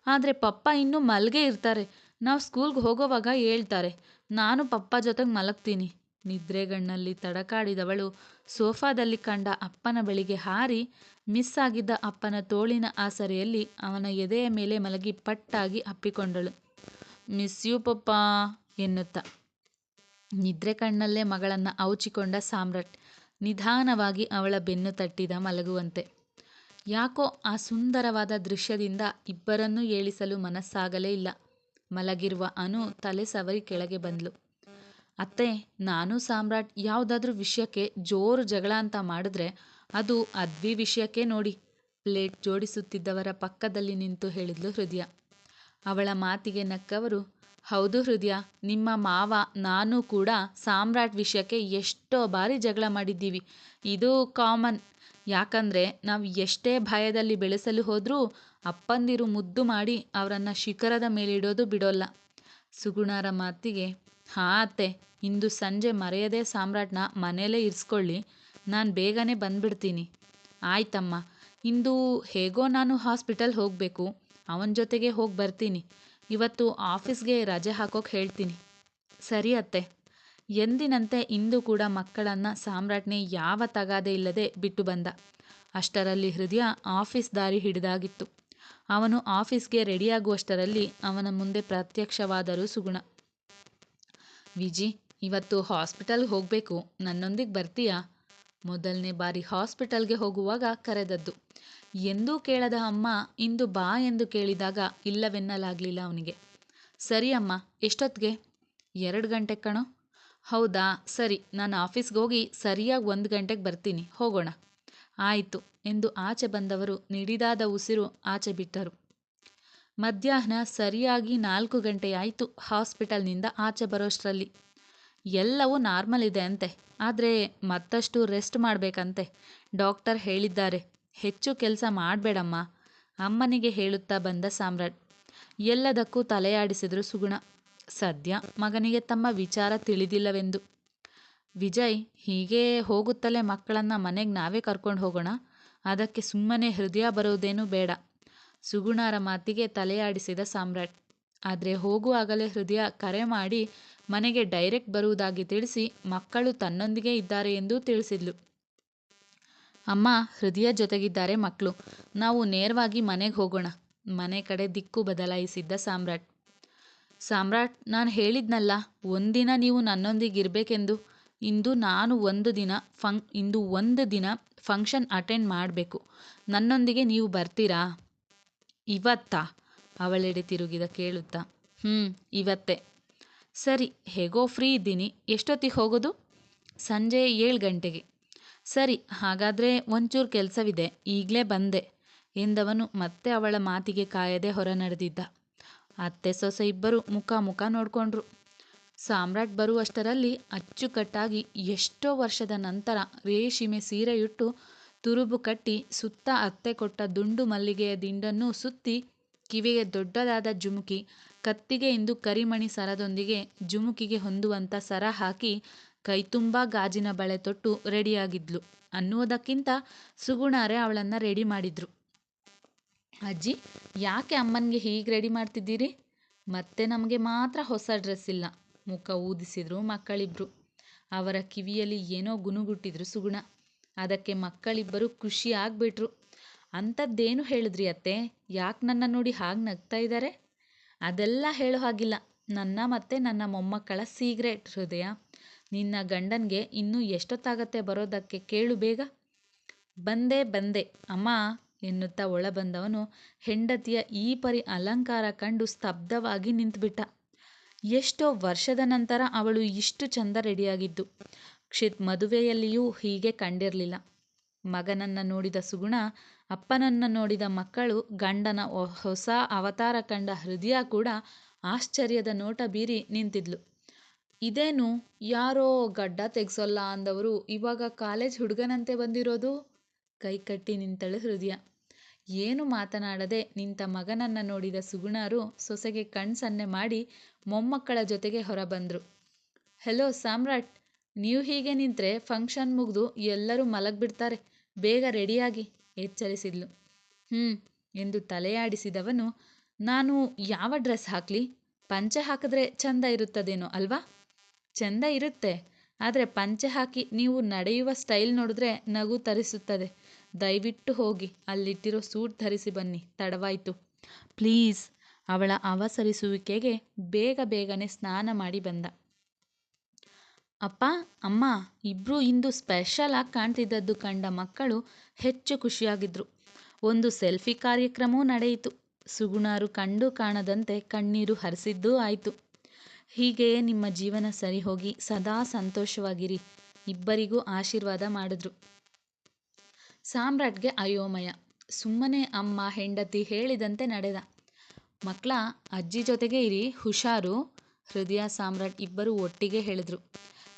ಆದರೆ ಪಪ್ಪ ಇನ್ನೂ ಮಲ್ಗೆ ಇರ್ತಾರೆ. ನಾವು ಸ್ಕೂಲ್ಗೆ ಹೋಗೋವಾಗ ಹೇಳ್ತಾರೆ, ನಾನು ಪಪ್ಪ ಜೊತೆಗೆ ಮಲಗ್ತೀನಿ. ನಿದ್ರೆಗಣ್ಣಲ್ಲಿ ತಡಕಾಡಿದವಳು ಸೋಫಾದಲ್ಲಿ ಕಂಡ ಅಪ್ಪನ ಬಳಿಗೆ ಹಾರಿ ಮಿಸ್ ಆಗಿದ್ದ ಅಪ್ಪನ ತೋಳಿನ ಆಸರೆಯಲ್ಲಿ ಅವನ ಎದೆಯ ಮೇಲೆ ಮಲಗಿ ಪಟ್ಟಾಗಿ ಅಪ್ಪಿಕೊಂಡಳು. ಮಿಸ್ ಯು ಪಪ್ಪ ಎನ್ನುತ್ತಾ. ನಿದ್ರೆ ಕಣ್ಣಲ್ಲೇ ಮಗಳನ್ನು ಔಚಿಕೊಂಡ ಸಾಮ್ರಾಟ್ ನಿಧಾನವಾಗಿ ಅವಳ ಬೆನ್ನು ತಟ್ಟಿದ ಮಲಗುವಂತೆ. ಯಾಕೋ ಆ ಸುಂದರವಾದ ದೃಶ್ಯದಿಂದ ಇಬ್ಬರನ್ನೂ ಏಳಿಸಲು ಮನಸ್ಸಾಗಲೇ ಇಲ್ಲ. ಮಲಗಿರುವ ಅನು ತಲೆ ಸವರಿ ಕೆಳಗೆ ಬಂದ್ಲು. ಅತ್ತೆ, ನಾನು ಸಾಮ್ರಾಟ್ ಯಾವುದಾದ್ರೂ ವಿಷಯಕ್ಕೆ ಜೋರು ಜಗಳ ಅಂತ ಮಾಡಿದ್ರೆ ಅದು ಅದ್ವಿ ವಿಷಯಕ್ಕೆ ನೋಡಿ. ಪ್ಲೇಟ್ ಜೋಡಿಸುತ್ತಿದ್ದವರ ಪಕ್ಕದಲ್ಲಿ ನಿಂತು ಹೇಳಿದ್ಲು ಹೃದಯ. ಅವಳ ಮಾತಿಗೆ ನಕ್ಕವರು, ಹೌದು ಹೃದಯ, ನಿಮ್ಮ ಮಾವ, ನಾನು ಕೂಡ ಸಾಮ್ರಾಟ್ ವಿಷಯಕ್ಕೆ ಎಷ್ಟೋ ಬಾರಿ ಜಗಳ ಮಾಡಿದ್ದೀವಿ. ಇದು ಕಾಮನ್. ಯಾಕಂದರೆ ನಾವು ಎಷ್ಟೇ ಭಯದಲ್ಲಿ ಬೆಳೆಸಲು ಹೋದರೂ ಅಪ್ಪಂದಿರು ಮುದ್ದು ಮಾಡಿ ಅವರನ್ನು ಶಿಖರದ ಮೇಲಿಡೋದು ಬಿಡೋಲ್ಲ. ಸುಗುಣರ ಮಾತಿಗೆ ಹಾಂ, ಅತ್ತೆ. ಇಂದು ಸಂಜೆ ಮರೆಯದೆ ಸಾಮ್ರಾಟ್ನ ಮನೆಯಲ್ಲೇ ಇರಿಸ್ಕೊಳ್ಳಿ. ನಾನು ಬೇಗನೆ ಬಂದ್ಬಿಡ್ತೀನಿ. ಆಯ್ತಮ್ಮ. ಇಂದು ಹೇಗೋ ನಾನು ಹಾಸ್ಪಿಟಲ್ ಹೋಗಬೇಕು. ಅವನ ಜೊತೆಗೆ ಹೋಗಿ ಬರ್ತೀನಿ. ಇವತ್ತು ಆಫೀಸ್ಗೆ ರಜೆ ಹಾಕೋಕೆ ಹೇಳ್ತೀನಿ. ಸರಿ, ಅತ್ತೆ. ಎಂದಿನಂತೆ ಇಂದು ಕೂಡ ಮಕ್ಕಳನ್ನು ಸಾಮ್ರಾಟ್ನೇ ಯಾವ ತಗಾದೆ ಇಲ್ಲದೆ ಬಿಟ್ಟು ಬಂದ. ಅಷ್ಟರಲ್ಲಿ ಹೃದಯ ಆಫೀಸ್ ದಾರಿ ಹಿಡಿದಾಗಿತ್ತು. ಅವನು ಆಫೀಸ್ಗೆ ರೆಡಿಯಾಗುವಷ್ಟರಲ್ಲಿ ಅವನ ಮುಂದೆ ಪ್ರತ್ಯಕ್ಷವಾದರು ಸುಗುಣ. ವಿಜಿ, ಇವತ್ತು ಹಾಸ್ಪಿಟಲ್ಗೆ ಹೋಗಬೇಕು, ನನ್ನೊಂದಿಗೆ ಬರ್ತೀಯಾ? ಮೊದಲನೇ ಬಾರಿ ಹಾಸ್ಪಿಟಲ್ಗೆ ಹೋಗುವಾಗ ಕರೆದದ್ದು. ಎಂದೂ ಕೇಳದ ಅಮ್ಮ, ಇಂದು ಬಾ ಎಂದು ಕೇಳಿದಾಗ ಇಲ್ಲವೆನ್ನಲಾಗಲಿಲ್ಲ ಅವನಿಗೆ. ಸರಿ ಅಮ್ಮ, ಎಷ್ಟೊತ್ತಿಗೆ? ಎರಡು ಗಂಟೆ ಕಣೋ. ಹೌದಾ, ಸರಿ, ನಾನು ಆಫೀಸ್ಗೆ ಹೋಗಿ ಸರಿಯಾಗಿ ಒಂದು ಗಂಟೆಗೆ ಬರ್ತೀನಿ, ಹೋಗೋಣ. ಆಯಿತು, ಎಂದು ಆಚೆ ಬಂದವರು, ನಿಡಿದಾದ ಉಸಿರು ಆಚೆ ಬಿಟ್ಟರು. ಮಧ್ಯಾಹ್ನ ಸರಿಯಾಗಿ ನಾಲ್ಕು ಗಂಟೆಯಾಯಿತು ಹಾಸ್ಪಿಟಲ್ನಿಂದ ಆಚೆ ಬರೋಷ್ಟರಲ್ಲಿ. ಎಲ್ಲವೂ ನಾರ್ಮಲ್ ಇದೆ ಅಂತೆ. ಆದರೆ ಮತ್ತಷ್ಟು ರೆಸ್ಟ್ ಮಾಡಬೇಕಂತೆ. ಡಾಕ್ಟರ್ ಹೇಳಿದ್ದಾರೆ, ಹೆಚ್ಚು ಕೆಲಸ ಮಾಡಬೇಡಮ್ಮ, ಅಮ್ಮನಿಗೆ ಹೇಳುತ್ತಾ ಬಂದ ಸಾಮ್ರಾಟ್. ಎಲ್ಲದಕ್ಕೂ ತಲೆಯಾಡಿಸಿದ್ರು ಸುಗುಣ. ಸದ್ಯ ಮಗನಿಗೆ ತಮ್ಮ ವಿಚಾರ ತಿಳಿದಿಲ್ಲವೆಂದು. ವಿಜಯ್, ಹೀಗೆ ಹೋಗುತ್ತಲೇ ಮಕ್ಕಳನ್ನು ಮನೆಗೆ ನಾವೇ ಕರ್ಕೊಂಡು ಹೋಗೋಣ? ಅದಕ್ಕೆ ಸುಮ್ಮನೆ ಹೃದಯ ಬರುವುದೇನೂ ಬೇಡ. ಸುಗುಣರ ಮಾತಿಗೆ ತಲೆಯಾಡಿಸಿದ ಸಾಮ್ರಾಟ್. ಆದರೆ ಹೋಗುವಾಗಲೇ ಹೃದಯ ಕರೆ ಮಾಡಿ ಮನೆಗೆ ಡೈರೆಕ್ಟ್ ಬರುವುದಾಗಿ ತಿಳಿಸಿ ಮಕ್ಕಳು ತನ್ನೊಂದಿಗೆ ಇದ್ದಾರೆ ಎಂದು ತಿಳಿಸಿದ್ಲು. ಅಮ್ಮ, ಹೃದಯ ಜೊತೆಗಿದ್ದಾರೆ ಮಕ್ಕಳು. ನಾವು ನೇರವಾಗಿ ಮನೆಗೆ ಹೋಗೋಣ. ಮನೆ ಕಡೆ ದಿಕ್ಕು ಬದಲಾಯಿಸಿದ್ದ ಸಾಮ್ರಾಟ್. ಸಾಮ್ರಾಟ್, ನಾನು ಹೇಳಿದ್ನಲ್ಲ, ಒಂದಿನ ನೀವು ನನ್ನೊಂದಿಗೆ ಇರಬೇಕೆಂದು ಇಂದು ನಾನು ಒಂದು ದಿನ ಇಂದು ಒಂದು ದಿನ ಫಂಕ್ಷನ್ ಅಟೆಂಡ್ ಮಾಡಬೇಕು. ನನ್ನೊಂದಿಗೆ ನೀವು ಬರ್ತೀರಾ? ಇವತ್ತಾ? ಅವಳೆಡೆ ತಿರುಗಿದ ಕೇಳುತ್ತಾ. ಹ್ಞೂ ಇವತ್ತೇ. ಸರಿ, ಹೇಗೋ ಫ್ರೀ ಇದ್ದೀನಿ. ಎಷ್ಟೊತ್ತಿಗೆ ಹೋಗೋದು? ಸಂಜೆ ಏಳು ಗಂಟೆಗೆ. ಸರಿ, ಹಾಗಾದರೆ ಒಂಚೂರು ಕೆಲಸವಿದೆ. ಈಗಲೇ ಬಂದೆ, ಎಂದವನು ಮತ್ತೆ ಅವಳ ಮಾತಿಗೆ ಕಾಯದೆ ಹೊರ ನಡೆದಿದ್ದ ಅತ್ತೆ ಸೊಸೆ ಇಬ್ಬರು ಮುಖ ಮುಖ ನೋಡಿಕೊಂಡ್ರು. ಸಾಮ್ರಾಟ್ ಬರುವಷ್ಟರಲ್ಲಿ ಅಚ್ಚುಕಟ್ಟಾಗಿ ಎಷ್ಟೋ ವರ್ಷದ ನಂತರ ರೇಷ್ಮೆ ಸೀರೆಯುಟ್ಟು ತುರುಬು ಕಟ್ಟಿ ಸುತ್ತ ಅತ್ತೆ ಕೊಟ್ಟ ದುಂಡು ಮಲ್ಲಿಗೆಯ ದಿಂಡನ್ನು ಸುತ್ತಿ ಕಿವಿಗೆ ದೊಡ್ಡದಾದ ಜುಮುಕಿ, ಕತ್ತಿಗೆ ಇಂದು ಕರಿಮಣಿ ಸರದೊಂದಿಗೆ ಜುಮುಕಿಗೆ ಹೊಂದುವಂಥ ಸರ ಹಾಕಿ ಕೈತುಂಬ ಗಾಜಿನ ಬಳೆ ತೊಟ್ಟು ರೆಡಿಯಾಗಿದ್ಲು. ಅನ್ನುವುದಕ್ಕಿಂತ ಸುಗುಣಾರೆ ಅವಳನ್ನು ರೆಡಿ ಮಾಡಿದ್ರು. ಅಜ್ಜಿ, ಯಾಕೆ ಅಮ್ಮನಿಗೆ ಹೀಗೆ ರೆಡಿ ಮಾಡ್ತಿದ್ದೀರಿ? ಮತ್ತೆ ನಮಗೆ ಮಾತ್ರ ಹೊಸ ಡ್ರೆಸ್ ಇಲ್ಲ. ಮುಖ ಊದಿಸಿದ್ರು ಮಕ್ಕಳಿಬ್ರು. ಅವರ ಕಿವಿಯಲ್ಲಿ ಏನೋ ಗುನುಗುಟ್ಟಿದ್ರು ಸುಗುಣ. ಅದಕ್ಕೆ ಮಕ್ಕಳಿಬ್ಬರು ಖುಷಿ ಆಗ್ಬಿಟ್ರು. ಅಂಥದ್ದೇನು ಹೇಳಿದ್ರಿ ಅತ್ತೆ? ಯಾಕೆ ನನ್ನ ನೋಡಿ ಹಾಗೆ ನಗ್ತಾ ಇದ್ದಾರೆ ಅದೆಲ್ಲ ಹೇಳೋ ಹಾಗಿಲ್ಲ. ನನ್ನ ಮತ್ತೆ ನನ್ನ ಮೊಮ್ಮಕ್ಕಳ ಸೀಗ್ರೆಟ್ ಹೃದಯ. ನಿನ್ನ ಗಂಡನಿಗೆ ಇನ್ನೂ ಎಷ್ಟೊತ್ತಾಗತ್ತೆ ಬರೋದಕ್ಕೆ ಕೇಳು ಬೇಗ. ಬಂದೆ ಬಂದೆ, ಅಮ್ಮ ಎನ್ನುತ್ತಾ ಒಳಬಂದವನು ಹೆಂಡತಿಯ ಈ ಪರಿ ಅಲಂಕಾರ ಕಂಡು ಸ್ತಬ್ಧವಾಗಿ ನಿಂತುಬಿಟ್ಟ. ಎಷ್ಟೋ ವರ್ಷದ ನಂತರ ಅವಳು ಇಷ್ಟು ಚಂದ ರೆಡಿಯಾಗಿದ್ದು. ಕ್ಷಿತ್ ಮದುವೆಯಲ್ಲಿಯೂ ಹೀಗೆ ಕಂಡಿರಲಿಲ್ಲ. ಮಗನನ್ನು ನೋಡಿದ ಸುಗುಣ, ಅಪ್ಪನನ್ನು ನೋಡಿದ ಮಕ್ಕಳು, ಗಂಡನ ಹೊಸ ಅವತಾರ ಕಂಡ ಹೃದಯ ಕೂಡ ಆಶ್ಚರ್ಯದ ನೋಟ ಬೀರಿ ನಿಂತಿದ್ಲು. ಇದೇನು, ಯಾರೋ ಗಡ್ಡ ತೆಗ್ಸೋಲ್ಲ ಅಂದವರು ಇವಾಗ ಕಾಲೇಜ್ ಹುಡುಗನಂತೆ ಬಂದಿರೋದು? ಕೈಕಟ್ಟಿ ನಿಂತಳು ಹೃದಯ. ಏನು ಮಾತನಾಡದೆ ನಿಂತ ಮಗನನ್ನು ನೋಡಿದ ಸುಗುಣರು ಸೊಸೆಗೆ ಕಣ್ಸನ್ನೆ ಮಾಡಿ ಮೊಮ್ಮಕ್ಕಳ ಜೊತೆಗೆ ಹೊರಬಂದರು. ಹೆಲೋ ಸಾಮ್ರಾಟ್ ನೀವು ಹೀಗೆ ನಿಂತರೆ ಫಂಕ್ಷನ್ ಮುಗಿದು ಎಲ್ಲರೂ ಮಲಗಿಬಿಡ್ತಾರೆ. ಬೇಗ ರೆಡಿಯಾಗಿ ಎಚ್ಚರಿಸಿದ್ಲು. ಹ್ಞೂ ಎಂದು ತಲೆಯಾಡಿಸಿದವನು, ನಾನು ಯಾವ ಡ್ರೆಸ್ ಹಾಕಲಿ? ಪಂಚೆ ಹಾಕಿದ್ರೆ ಚಂದ ಇರುತ್ತದೇನೋ ಅಲ್ವಾ? ಚಂದ ಇರುತ್ತೆ, ಆದರೆ ಪಂಚೆ ಹಾಕಿ ನೀವು ನಡೆಯುವ ಸ್ಟೈಲ್ ನೋಡಿದ್ರೆ ನಗು ತರಿಸುತ್ತದೆ. ದಯವಿಟ್ಟು ಹೋಗಿ, ಅಲ್ಲಿಟ್ಟಿರೋ ಸೂಟ್ ಧರಿಸಿ ಬನ್ನಿ, ತಡವಾಯಿತು. ಪ್ಲೀಸ್, ಅವಳ ಅವಸರಿಸುವಿಕೆಗೆ ಬೇಗ ಬೇಗನೆ ಸ್ನಾನ ಮಾಡಿ ಬಂದ. ಅಪ್ಪ, ಅಮ್ಮ ಇಬ್ಬರೂ ಇಂದು ಸ್ಪೆಷಲ್ ಆಗಿ ಕಾಣ್ತಿದ್ದದ್ದು ಕಂಡ ಮಕ್ಕಳು ಹೆಚ್ಚು ಖುಷಿಯಾಗಿದ್ರು. ಒಂದು ಸೆಲ್ಫಿ ಕಾರ್ಯಕ್ರಮವೂ ನಡೆಯಿತು. ಸುಗುಣಾರು ಕಂಡು ಕಾಣದಂತೆ ಕಣ್ಣೀರು ಹರಿಸಿದ್ದೂ ಆಯಿತು. ಹೀಗೆಯೇ ನಿಮ್ಮ ಜೀವನ ಸರಿ ಹೋಗಿ, ಸದಾ ಸಂತೋಷವಾಗಿರಿ. ಇಬ್ಬರಿಗೂ ಆಶೀರ್ವಾದ ಮಾಡಿದ್ರು. ಸಾಮ್ರಾಟ್ಗೆ ಅಯೋಮಯ. ಸುಮ್ಮನೆ ಅಮ್ಮ, ಹೆಂಡತಿ ಹೇಳಿದಂತೆ ನಡೆದ. ಮಕ್ಕಳ ಅಜ್ಜಿ ಜೊತೆಗೆ ಇರಿ, ಹುಷಾರು. ಹೃದಯ ಸಾಮ್ರಾಟ್ ಇಬ್ಬರು ಒಟ್ಟಿಗೆ ಹೇಳಿದ್ರು.